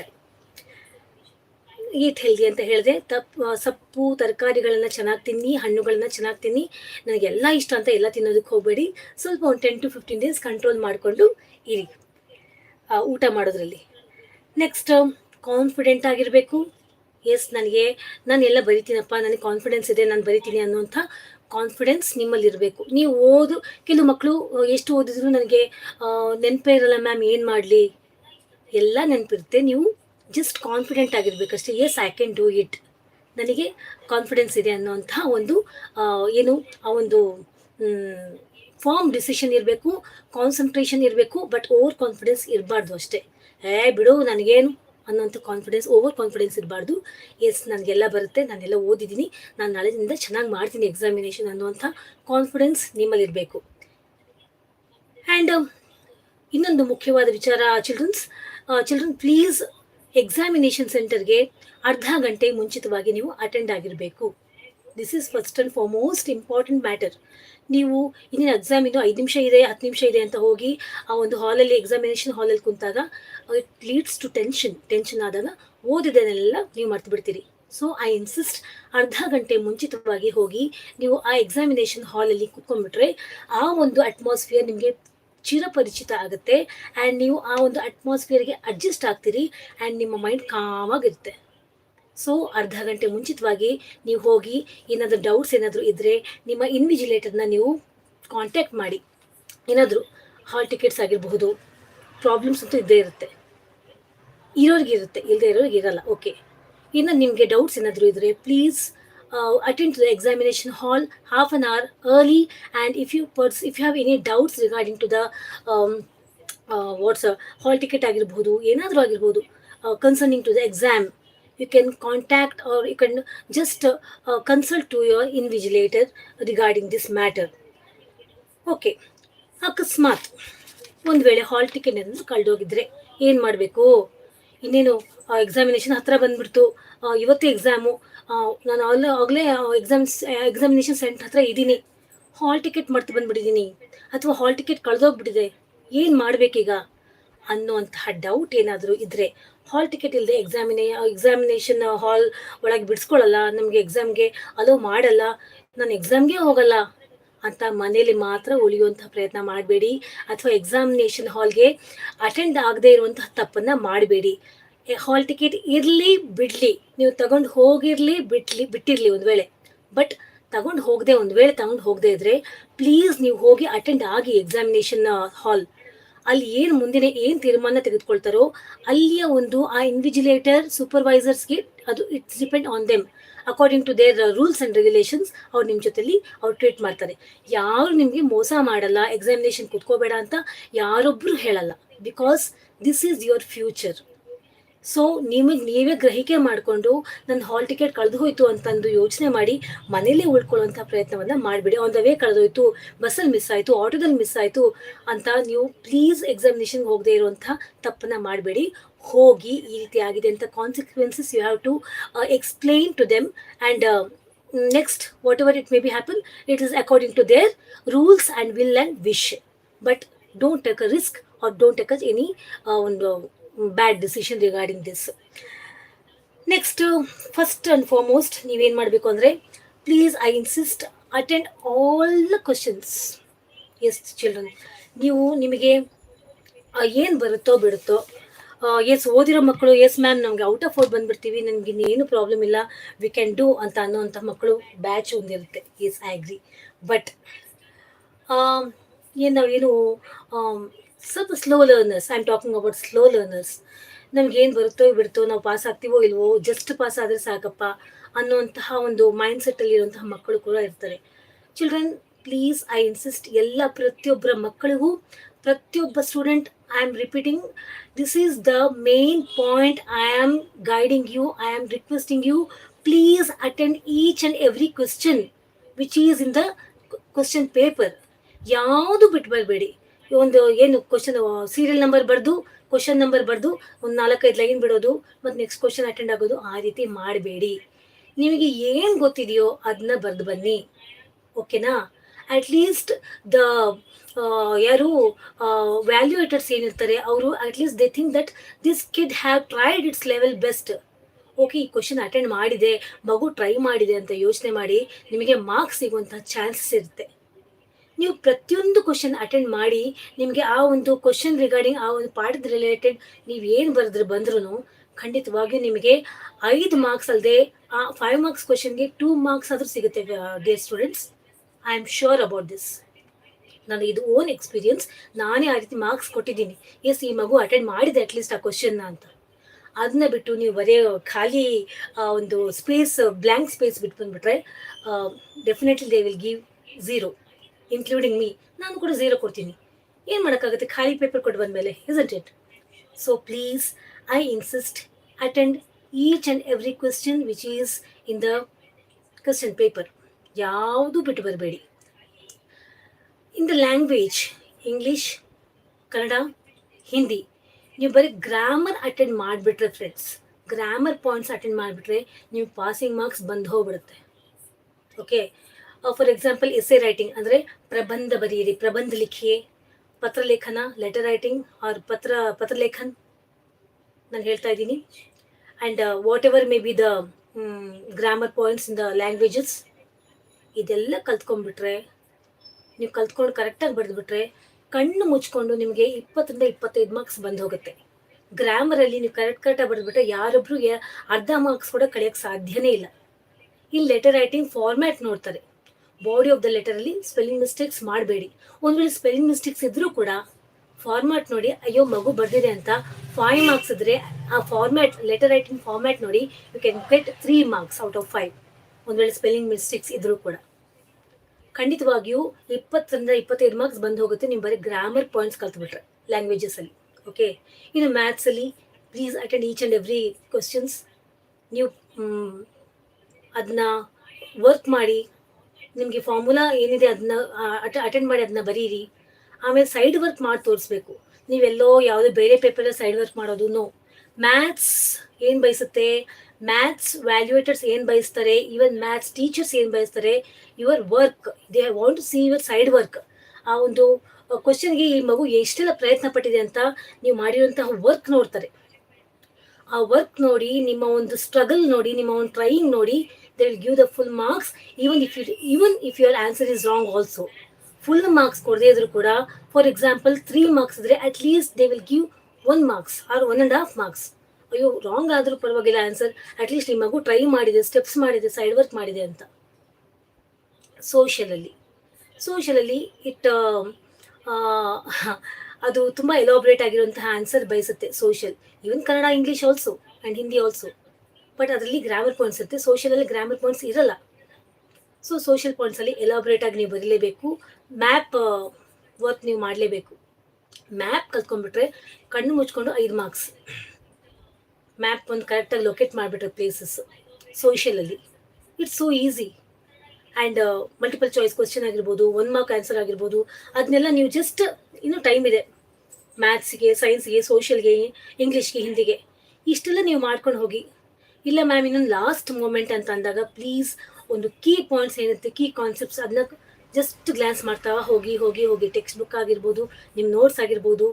eat healthy ಅಂತ ಹೇಳಿದೆ ತಪ್ಪು ಸೊಪ್ಪು, ತರಕಾರಿಗಳನ್ನು ಚೆನ್ನಾಗಿ ತಿನ್ನಿ, ಹಣ್ಣುಗಳನ್ನ ಚೆನ್ನಾಗಿ ತಿನ್ನಿ. ನನಗೆಲ್ಲ ಇಷ್ಟ ಅಂತ ಎಲ್ಲ ತಿನ್ನೋದಕ್ಕೆ ಹೋಗಬೇಡಿ. ಸ್ವಲ್ಪ ಒಂದು ten to fifteen days control ಮಾಡಿಕೊಂಡು ಇರಿ. ಊಟ ಮಾಡೋದ್ರಲ್ಲಿ. ನೆಕ್ಸ್ಟ್ ಕಾನ್ಫಿಡೆಂಟ್ ಆಗಿರಬೇಕು. ಎಸ್ ನನಗೆ, ನಾನು ಎಲ್ಲ ಬರಿತೀನಪ್ಪ, ನನಗೆ ಕಾನ್ಫಿಡೆನ್ಸ್ ಇದೆ, ನಾನು ಬರಿತೀನಿ ಅನ್ನುವಂಥ ಕಾನ್ಫಿಡೆನ್ಸ್ ನಿಮ್ಮಲ್ಲಿರಬೇಕು. ನೀವು ಓದು, ಕೆಲವು ಮಕ್ಕಳು ಎಷ್ಟು ಓದಿದ್ರು ನನಗೆ ನೆನಪೇ ಇರಲ್ಲ ಮ್ಯಾಮ್ ಏನು ಮಾಡಲಿ? ಎಲ್ಲ ನೆನಪಿರುತ್ತೆ. ನೀವು just confident ಆಗಿರ್ಬೇಕಷ್ಟೇ yes I can do it ನನಗೆ ಕಾನ್ಫಿಡೆನ್ಸ್ ಇದೆ ಅನ್ನೋಂಥ ಒಂದು ಏನು, ಆ ಒಂದು ಫಾರ್ಮ್ ಡಿಸಿಷನ್ ಇರಬೇಕು ಕಾನ್ಸಂಟ್ರೇಷನ್ ಇರಬೇಕು ಬಟ್ ಓವರ್ ಕಾನ್ಫಿಡೆನ್ಸ್ ಇರಬಾರ್ದು ಅಷ್ಟೇ. ಏ, ಬಿಡು, ನನಗೇನು ಅನ್ನೋಂಥ ಕಾನ್ಫಿಡೆನ್ಸ್ ಓವರ್ ಕಾನ್ಫಿಡೆನ್ಸ್ ಇರಬಾರ್ದು. ಎಸ್ ನನಗೆಲ್ಲ ಬರುತ್ತೆ, ನಾನೆಲ್ಲ ಓದಿದ್ದೀನಿ. ನಾನು ನಾಳೆದಿಂದ ಚೆನ್ನಾಗಿ ಮಾಡ್ತೀನಿ ಎಕ್ಸಾಮಿನೇಷನ್ ಅನ್ನುವಂಥ ಕಾನ್ಫಿಡೆನ್ಸ್ ನಿಮ್ಮಲ್ಲಿರಬೇಕು ಆ್ಯಂಡ್ ಇನ್ನೊಂದು ಮುಖ್ಯವಾದ ವಿಚಾರ ಚಿಲ್ಡ್ರನ್ಸ್ ಚಿಲ್ಡ್ರನ್ ಪ್ಲೀಸ್ ಎಕ್ಸಾಮಿನೇಷನ್ ಸೆಂಟರ್ಗೆ ಅರ್ಧ ಗಂಟೆ ಮುಂಚಿತವಾಗಿ ನೀವು ಅಟೆಂಡ್ ಆಗಿರಬೇಕು. This is first for most important matter ನೀವು ಇನ್ನೇನು ಎಕ್ಸಾಮ್ ಇನ್ನು ಐದು ನಿಮಿಷ ಇದೆ, ಹತ್ತು ನಿಮಿಷ ಇದೆ ಅಂತ ಹೋಗಿ ಆ ಒಂದು ಹಾಲಲ್ಲಿ ಎಕ್ಸಾಮಿನೇಷನ್ ಹಾಲಲ್ಲಿ ಕುಂತಾಗ it leads to tension tension ಆದಾಗ ಓದಿದನ್ನೆಲ್ಲ ನೀವು ಮರ್ತು ಬಿಡ್ತೀರಿ. ಸೊ ಐ ಇನ್ಸಿಸ್ಟ್ ಅರ್ಧ ಗಂಟೆ ಮುಂಚಿತವಾಗಿ ಹೋಗಿ ನೀವು ಆ ಎಕ್ಸಾಮಿನೇಷನ್ ಹಾಲಲ್ಲಿ ಕುತ್ಕೊಂಡ್ಬಿಟ್ರೆ ಆ ಒಂದು ಅಟ್ಮಾಸ್ಫಿಯರ್ ನಿಮಗೆ ಚಿರಪರಿಚಿತ ಆಗುತ್ತೆ. ಆ್ಯಂಡ್ ನೀವು ಆ ಒಂದು ಅಟ್ಮಾಸ್ಫಿಯರ್ಗೆ ಅಡ್ಜಸ್ಟ್ ಆಗ್ತೀರಿ. ಆ್ಯಂಡ್ ನಿಮ್ಮ ಮೈಂಡ್ ಕಾಮಾಗಿರುತ್ತೆ ಸೊ ಅರ್ಧ ಗಂಟೆ ಮುಂಚಿತವಾಗಿ ನೀವು ಹೋಗಿ ಏನಾದರೂ ಡೌಟ್ಸ್ ಏನಾದರೂ ಇದ್ದರೆ ನಿಮ್ಮ ಇನ್ವಿಜಿಲೇಟರ್ನ ನೀವು ಕಾಂಟ್ಯಾಕ್ಟ್ ಮಾಡಿ. ಏನಾದರೂ ಹಾಲ್ ಟಿಕೆಟ್ಸ್ ಆಗಿರಬಹುದು ಪ್ರಾಬ್ಲಮ್ಸ್ ಅಂತೂ ಇದ್ದೇ ಇರುತ್ತೆ. ಇರೋರಿಗೆ ಇರುತ್ತೆ ಇಲ್ಲದೆ ಇರೋರಿಗೆ ಇರಲ್ಲ ಓಕೆ ಇನ್ನು ನಿಮಗೆ ಡೌಟ್ಸ್ ಏನಾದರೂ ಇದ್ದರೆ please attend to the examination hall half an hour early and if you purse if you have any doubts regarding to the what's hall ticket ಆಗಿರ್ಬೋದು ಏನಾದರೂ ಆಗಿರ್ಬೋದು concerning to the exam you can contact or you can just uh, uh, consult to your invigilator regarding this matter. Okay ಅಕಸ್ಮಾತ್ ಒಂದು ವೇಳೆ hall ticket ಏನಾದರೂ ಕಳೆದೋಗಿದ್ರೆ ಏನು ಮಾಡಬೇಕು? ಇನ್ನೇನು ಎಕ್ಸಾಮಿನೇಷನ್ ಹತ್ತಿರ ಬಂದ್ಬಿಡ್ತು. ಇವತ್ತು ಎಕ್ಸಾಮು ನಾನು ಆಗಲೇ ಆಗಲೇ ಎಕ್ಸಾಮ್ಸ್ ಎಕ್ಸಾಮಿನೇಷನ್ ಸೆಂಟರ್ ಹತ್ರ ಇದ್ದೀನಿ. ಹಾಲ್ ಟಿಕೆಟ್ ಮರ್ತು ಬಂದ್ಬಿಟ್ಟಿದ್ದೀನಿ. ಅಥವಾ ಹಾಲ್ ಟಿಕೆಟ್ ಕಳೆದೋಗ್ಬಿಟ್ಟಿದೆ. ಏನು ಮಾಡಬೇಕೀಗ? ಅನ್ನುವಂತಹ ಡೌಟ್ ಏನಾದರೂ ಇದ್ದರೆ ಹಾಲ್ ಟಿಕೆಟ್ ಇಲ್ಲದೆ ಎಕ್ಸಾಮಿನೇ ಎಕ್ಸಾಮಿನೇಷನ್ ಹಾಲ್ ಒಳಗೆ ಬಿಡಿಸ್ಕೊಳ್ಳಲ್ಲ ನಮಗೆ ಎಕ್ಸಾಮ್ಗೆ ಅಲೋ ಮಾಡಲ್ಲ, ನಾನು ಎಕ್ಸಾಮ್ಗೆ ಹೋಗಲ್ಲ ಅಂತ ಮನೇಲಿ ಮಾತ್ರ ಉಳಿಯುವಂಥ ಪ್ರಯತ್ನ ಮಾಡಬೇಡಿ ಅಥವಾ ಎಕ್ಸಾಮಿನೇಷನ್ ಹಾಲ್ಗೆ ಅಟೆಂಡ್ ಆಗದೆ ಇರುವಂತಹ ತಪ್ಪನ್ನು ಮಾಡಬೇಡಿ. ಹಾಲ್ ಟಿಕೆಟ್ ಇರಲಿ, ಬಿಡಲಿ, ನೀವು ತಗೊಂಡು ಹೋಗಿರಲಿ ಬಿಟ್ಲಿ ಬಿಟ್ಟಿರಲಿ ಒಂದು ವೇಳೆ ಬಟ್ ತಗೊಂಡು ಹೋಗದೆ ಒಂದು ವೇಳೆ, ತಗೊಂಡು ಹೋಗದೆ ಇದ್ರೆ ಪ್ಲೀಸ್ ನೀವು ಹೋಗಿ ಅಟೆಂಡ್ ಆಗಿ ಎಕ್ಸಾಮಿನೇಷನ್ ಹಾಲ್ ಅಲ್ಲಿ ಏನು ಮುಂದಿನ ಏನು ತೀರ್ಮಾನ ತೆಗೆದುಕೊಳ್ತಾರೋ ಅಲ್ಲಿಯ ಒಂದು ಆ ಇನ್ವಿಜಿಲೇಟರ್ ಸೂಪರ್ವೈಸರ್ಸ್ಗೆ ಅದು it's depend on them according to their rules and regulations ಅವ್ರು ನಿಮ್ಮ ಜೊತೆಲಿ ಅವ್ರು ಟ್ರೀಟ್ ಮಾಡ್ತಾರೆ. ಯಾರು ನಿಮಗೆ ಮೋಸ ಮಾಡಲ್ಲ ಎಕ್ಸಾಮಿನೇಷನ್ ಕುತ್ಕೋಬೇಡ ಅಂತ ಯಾರೊಬ್ಬರು ಹೇಳಲ್ಲ. Because this is your future so ನಿಮಗೆ ನೀವೇ ಗ್ರಹಿಕೆ ಮಾಡಿಕೊಂಡು ನನ್ನ ಹಾಲ್ ಟಿಕೆಟ್ ಕಳೆದು ಹೋಯ್ತು ಅಂತಂದು ಯೋಚನೆ ಮಾಡಿ ಮನೇಲಿ ಉಳ್ಕೊಳ್ಳುವಂಥ ಪ್ರಯತ್ನವನ್ನು ಮಾಡಿಬಿಡಿ. ಆನ್ ದ ವೇ ಕಳೆದೋಯ್ತು ಬಸ್ಸಲ್ಲಿ ಮಿಸ್ ಆಯಿತು ಆಟೋದಲ್ಲಿ ಮಿಸ್ ಆಯಿತು ಅಂತ ನೀವು ಪ್ಲೀಸ್ ಎಕ್ಸಾಮಿನೇಷನ್ಗೆ ಹೋಗದೆ ಇರುವಂಥ ತಪ್ಪನ್ನು ಮಾಡಬೇಡಿ. ಹೋಗಿ ಈ ರೀತಿ ಆಗಿದೆ ಅಂತ consequences you have to explain to them and next whatever it may be happen it is according to their rules and will and wish but don't take a risk or don't take a any ಒಂದು bad decision regarding this next first and foremost ನೀವೇನು ಮಾಡಬೇಕು ಅಂದರೆ please I insist attend all the questions yes children ನೀವು ನಿಮಗೆ ಏನು ಬರುತ್ತೋ ಬಿಡುತ್ತೋ yes ಓದಿರೋ ಮಕ್ಕಳು ಎಸ್ ಮ್ಯಾಮ್ ನಮಗೆ ಔಟ್ ಆಫ್ ಔಟ್ ಬಂದ್ಬಿಡ್ತೀವಿ ನನಗೆ ಇನ್ನೇನು ಪ್ರಾಬ್ಲಮ್ ಇಲ್ಲ ವಿ ಕ್ಯಾನ್ ಡೂ ಅಂತ ಅನ್ನೋವಂಥ ಮಕ್ಕಳು ಬ್ಯಾಚ್ ಒಂದಿರುತ್ತೆ ಎಸ್ ಐ ಅಗ್ರಿ ಬಟ್ ಏನು ನಾವೇನು ಸ್ವಲ್ಪ slow learners I am talking about slow learners ನಮ್ಗೆ ಏನು ಬರುತ್ತೋ ಬಿಡ್ತೋ ನಾವು ಪಾಸ್ ಆಗ್ತೀವೋ ಇಲ್ವೋ ಜಸ್ಟ್ ಪಾಸ್ ಆದರೆ ಸಾಕಪ್ಪ ಅನ್ನುವಂತಹ ಒಂದು ಮೈಂಡ್ ಸೆಟ್ಟಲ್ಲಿರುವಂತಹ ಮಕ್ಕಳು ಕೂಡ ಇರ್ತಾರೆ. ಚಿಲ್ಡ್ರನ್ ಪ್ಲೀಸ್ ಐ ಇನ್ಸಿಸ್ಟ್ ಎಲ್ಲ ಪ್ರತಿಯೊಬ್ಬರ ಮಕ್ಕಳಿಗೂ, ಪ್ರತಿಯೊಬ್ಬ student I am repeating this is the main point I am guiding you I am requesting you please attend each and every question which is in the question paper ಯಾವುದು ಬಿಟ್ಟು ಬರಬೇಡಿ ಒಂದು ಏನು question serial number ಬರೆದು question number ಬರೆದು ಒಂದು ನಾಲ್ಕೈದು line ಬಿಡೋದು, ಮತ್ತು ನೆಕ್ಸ್ಟ್ ಕ್ವಶನ್ ಅಟೆಂಡ್ ಆಗೋದು, ಆ ರೀತಿ ಮಾಡಬೇಡಿ. ನಿಮಗೆ ಏನು ಗೊತ್ತಿದೆಯೋ ಅದನ್ನ ಬರೆದು ಬನ್ನಿ. ಓಕೆನಾ ಅಟ್ಲೀಸ್ಟ್ ದ ಯಾರು ವ್ಯಾಲ್ಯೂಯೇಟರ್ಸ್ ಏನಿರ್ತಾರೆ, ಅವರು at least they think that this kid have tried its level best okay ಈ ಕ್ವಶನ್ ಅಟೆಂಡ್ ಮಾಡಿದೆ, ಮಗು ಟ್ರೈ ಮಾಡಿದೆ ಅಂತ ಯೋಚನೆ ಮಾಡಿ, ನಿಮಗೆ ಮಾರ್ಕ್ಸ್ ಸಿಗುವಂಥ ಚಾನ್ಸಸ್ ಇರುತ್ತೆ. ನೀವು ಪ್ರತಿಯೊಂದು ಕ್ವಶನ್ ಅಟೆಂಡ್ ಮಾಡಿ ನಿಮಗೆ ಆ ಒಂದು ಕ್ವಶನ್ ರಿಗಾರ್ಡಿಂಗ್ ಆ ಒಂದು ಪಾಠದ ರಿಲೇಟೆಡ್ ನೀವು ಏನು ಬರೆದ್ರೆ ಬಂದ್ರೂ ಖಂಡಿತವಾಗಿಯೂ ನಿಮಗೆ ಐದು ಮಾರ್ಕ್ಸ್ ಅಲ್ಲದೆ ಆ ಫೈವ್ ಮಾರ್ಕ್ಸ್ ಕ್ವಶನ್ಗೆ ಟೂ ಮಾರ್ಕ್ಸ್ ಆದರೂ ಸಿಗುತ್ತೆ dear students I am sure about this ನಾನು ಇದು ಓನ್ ಎಕ್ಸ್ಪೀರಿಯನ್ಸ್ ನಾನೇ ಆ ರೀತಿ ಮಾರ್ಕ್ಸ್ ಕೊಟ್ಟಿದ್ದೀನಿ. ಎಸ್ ಈ ಮಗು ಅಟೆಂಡ್ ಮಾಡಿದೆ ಅಟ್ಲೀಸ್ಟ್ ಆ ಕ್ವಶನ್ನ ಅಂತ. ಅದನ್ನ ಬಿಟ್ಟು ನೀವು ಬರೀ ಖಾಲಿ ಒಂದು ಸ್ಪೇಸ್ ಬ್ಲ್ಯಾಂಕ್ ಸ್ಪೇಸ್ ಬಿಟ್ಟು ಬಂದುಬಿಟ್ರೆ definitely they will give zero including me ನಾನು ಕೂಡ ಝೀರೋ ಕೊಡ್ತೀನಿ. ಏನು ಮಾಡೋಕ್ಕಾಗುತ್ತೆ? ಖಾಲಿ ಪೇಪರ್ ಕೊಟ್ಟು ಬಂದಮೇಲೆ isn't it so please I insist attend each and every question which is in the question paper ಯಾವುದೂ ಬಿಟ್ಟು ಬರಬೇಡಿ. In the language English Kannada Hindi ನೀವು ಬರೀ ಗ್ರಾಮರ್ ಅಟೆಂಡ್ ಮಾಡಿಬಿಟ್ರೆ ಫ್ರೆಂಡ್ಸ್ ಗ್ರಾಮರ್ ಪಾಯಿಂಟ್ಸ್ ಅಟೆಂಡ್ ಮಾಡಿಬಿಟ್ರೆ, ನೀವು ಪಾಸಿಂಗ್ ಮಾರ್ಕ್ಸ್ ಬಂದು ಹೋಗ್ಬಿಡುತ್ತೆ. Okay for example essay writing ಅಂದರೆ ಪ್ರಬಂಧ ಬರೆಯಿರಿ ಪ್ರಬಂಧ ಲಿಖಿಯೇ ಪತ್ರಲೇಖನ ಲೆಟರ್ ರೈಟಿಂಗ್ ಆರ್ ಪತ್ರ ಪತ್ರಲೇಖನ್ ನಾನು ಹೇಳ್ತಾ ಇದ್ದೀನಿ and whatever may be the grammar points in the languages ಇದೆಲ್ಲ ಕಲ್ತ್ಕೊಂಡ್ಬಿಟ್ರೆ ನೀವು ಕಲ್ತ್ಕೊಂಡು ಕರೆಕ್ಟಾಗಿ ಬರೆದ್ಬಿಟ್ರೆ ಕಣ್ಣು ಮುಚ್ಕೊಂಡು ನಿಮಗೆ ಇಪ್ಪತ್ತರಿಂದ ಇಪ್ಪತ್ತೈದು ಮಾರ್ಕ್ಸ್ ಬಂದು ಹೋಗುತ್ತೆ ಗ್ರಾಮರಲ್ಲಿ ನೀವು ಕರೆಕ್ಟ್ ಕರೆಕ್ಟಾಗಿ ಬರೆದ್ಬಿಟ್ರೆ ಯಾರೊಬ್ರು ಅರ್ಧ ಮಾರ್ಕ್ಸ್ ಕೂಡ ಕಳೆಯೋಕ್ಕೆ ಸಾಧ್ಯನೇ ಇಲ್ಲ ಇಲ್ಲಿ ಲೆಟರ್ ರೈಟಿಂಗ್ ಫಾರ್ಮ್ಯಾಟ್ ನೋಡ್ತಾರೆ ಬಾಡಿ ಆಫ್ ದ ಲೆಟರಲ್ಲಿ ಸ್ಪೆಲ್ಲಿಂಗ್ ಮಿಸ್ಟೇಕ್ಸ್ ಮಾಡಬೇಡಿ. ಒಂದು ವೇಳೆ ಸ್ಪೆಲ್ಲಿಂಗ್ ಮಿಸ್ಟೇಕ್ಸ್ ಇದ್ರೂ ಕೂಡ ಫಾರ್ಮ್ಯಾಟ್ ನೋಡಿ, ಅಯ್ಯೋ, ಮಗು ಬರ್ದಿದೆ ಅಂತ ಫೈವ್ ಮಾರ್ಕ್ಸ್ ಇದ್ರೆ ಆ ಫಾರ್ಮ್ಯಾಟ್ ಲೆಟರ್ ರೈಟಿಂಗ್ ಫಾರ್ಮ್ಯಾಟ್ ನೋಡಿ you can get three marks out of five ಒಂದು ವೇಳೆ ಸ್ಪೆಲ್ಲಿಂಗ್ ಮಿಸ್ಟೇಕ್ಸ್ ಇದ್ರೂ ಕೂಡ. ಖಂಡಿತವಾಗಿಯೂ ಇಪ್ಪತ್ತರಿಂದ ಇಪ್ಪತ್ತೈದು ಮಾರ್ಕ್ಸ್ ಬಂದು ಹೋಗುತ್ತೆ ನೀವು ಬರೀ ಗ್ರಾಮರ್ ಪಾಯಿಂಟ್ಸ್ ಕಲ್ತ್ಬಿಟ್ರೆ ಲ್ಯಾಂಗ್ವೇಜಸಲ್ಲಿ ಓಕೆ ಇನ್ನು ಮ್ಯಾಥ್ಸಲ್ಲಿ please attend each and every questions ನೀವು ಅದನ್ನ ವರ್ಕ್ ಮಾಡಿ ನಿಮಗೆ ಫಾರ್ಮುಲಾ ಏನಿದೆ ಅದನ್ನ ಅಟೆಂಡ್ ಮಾಡಿ ಅದನ್ನ ಬರೀರಿ. ಆಮೇಲೆ ಸೈಡ್ ವರ್ಕ್ ಮಾಡಿ ತೋರಿಸ್ಬೇಕು. ನೀವೆಲ್ಲೋ ಯಾವುದೇ ಬೇರೆ ಪೇಪರ್ ಸೈಡ್ ವರ್ಕ್ ಮಾಡೋದು ನೋ ಮ್ಯಾಥ್ಸ್ ಏನು ಬಯಸುತ್ತೆ? ಮ್ಯಾಥ್ಸ್ ವ್ಯಾಲ್ಯೂಯೇಟರ್ಸ್ ಏನು ಬಯಸ್ತಾರೆ? ಈವನ್ ಮ್ಯಾಥ್ಸ್ ಟೀಚರ್ಸ್ ಏನು ಬಯಸ್ತಾರೆ? Your work they want to see your side work ಆ ಒಂದು ಕ್ವಶನ್ಗೆ ಈ ಮಗು ಎಷ್ಟೆಲ್ಲ ಪ್ರಯತ್ನ ಪಟ್ಟಿದೆ ಅಂತ ನೀವು ಮಾಡಿರುವಂತಹ ವರ್ಕ್ ನೋಡ್ತಾರೆ. ಆ ವರ್ಕ್ ನೋಡಿ, ನಿಮ್ಮ ಒಂದು ಸ್ಟ್ರಗಲ್ ನೋಡಿ, ನಿಮ್ಮ ಒಂದು ಟ್ರೈಯಿಂಗ್ ನೋಡಿ they will give the full marks even if you even if your answer is wrong also full marks ಕೊಡದೇ ಇದ್ರು ಕೂಡ ಫಾರ್ ಎಕ್ಸಾಂಪಲ್ ತ್ರೀ ಮಾರ್ಕ್ಸ್ ಇದ್ರೆ at least they will give one marks or one and half marks ಅಯ್ಯೋ wrong ಆದರೂ ಪರವಾಗಿಲ್ಲ answer at least ನಿಮ್ಮ ಮಗು try ಮಾಡಿದೆ ಸ್ಟೆಪ್ಸ್ ಮಾಡಿದೆ ಸೈಡ್ ವರ್ಕ್ ಮಾಡಿದೆ ಅಂತ. ಸೋಷಲಲ್ಲಿ ಸೋಷಲಲ್ಲಿ ಇಟ್ ಅದು ತುಂಬ ಎಲಾಬ್ರೇಟ್ ಆಗಿರುವಂತಹ ಆನ್ಸರ್ ಬಯಸುತ್ತೆ social even Kannada English also and Hindi also but ಅದರಲ್ಲಿ ಗ್ರಾಮರ್ ಪಾಯಿಂಟ್ಸ್ ಇರುತ್ತೆ. ಸೋಷಿಯಲಲ್ಲಿ ಗ್ರಾಮರ್ ಪಾಯಿಂಟ್ಸ್ ಇರಲ್ಲ. ಸೊ ಸೋಷಿಯಲ್ ಪಾಯಿಂಟ್ಸಲ್ಲಿ ಎಲಾಬ್ರೇಟ್ ಆಗಿ ನೀವು ಬರೀಲೇಬೇಕು. ಮ್ಯಾಪ್ ವರ್ಕ್ ನೀವು ಮಾಡಲೇಬೇಕು. ಮ್ಯಾಪ್ ಕಲ್ತ್ಕೊಂಡ್ಬಿಟ್ರೆ ಕಣ್ಣು ಮುಚ್ಕೊಂಡು ಐದು ಮಾರ್ಕ್ಸ್ ಮ್ಯಾಪ್ ಒಂದು ಕರೆಕ್ಟಾಗಿ ಲೊಕೇಟ್ ಮಾಡಿಬಿಟ್ರೆ places ಸೋಷಿಯಲಲ್ಲಿ it's so easy and multiple choice question ಆಗಿರ್ಬೋದು ಒನ್ ಮಾರ್ಕ್ ಆನ್ಸರ್ ಆಗಿರ್ಬೋದು ಅದನ್ನೆಲ್ಲ ನೀವು ಜಸ್ಟ್ ಇನ್ನೂ ಟೈಮ್ ಇದೆ. ಮ್ಯಾಥ್ಸ್ಗೆ ಸೈನ್ಸ್ಗೆ ಸೋಷಿಯಲ್ಗೆ ಇಂಗ್ಲೀಷ್ಗೆ ಹಿಂದಿಗೆ ಇಷ್ಟೆಲ್ಲ ನೀವು ಮಾಡ್ಕೊಂಡು ಹೋಗಿ ಇಲ್ಲ ಮ್ಯಾಮ್ ಇನ್ನೊಂದು ಲಾಸ್ಟ್ ಮೂಮೆಂಟ್ ಅಂತ ಅಂದಾಗ ಪ್ಲೀಸ್ ಒಂದು ಕೀ ಪಾಯಿಂಟ್ಸ್ ಏನಿರುತ್ತೆ ಕೀ ಕಾನ್ಸೆಪ್ಟ್ಸ್ ಅದನ್ನ ಜಸ್ಟ್ ಗ್ಲಾನ್ಸ್ ಮಾಡ್ತಾ ಹೋಗಿ ಹೋಗಿ ಹೋಗಿ ಟೆಕ್ಸ್ಟ್ ಬುಕ್ ಆಗಿರ್ಬೋದು ನಿಮ್ಮ ನೋಟ್ಸ್ ಆಗಿರ್ಬೋದು,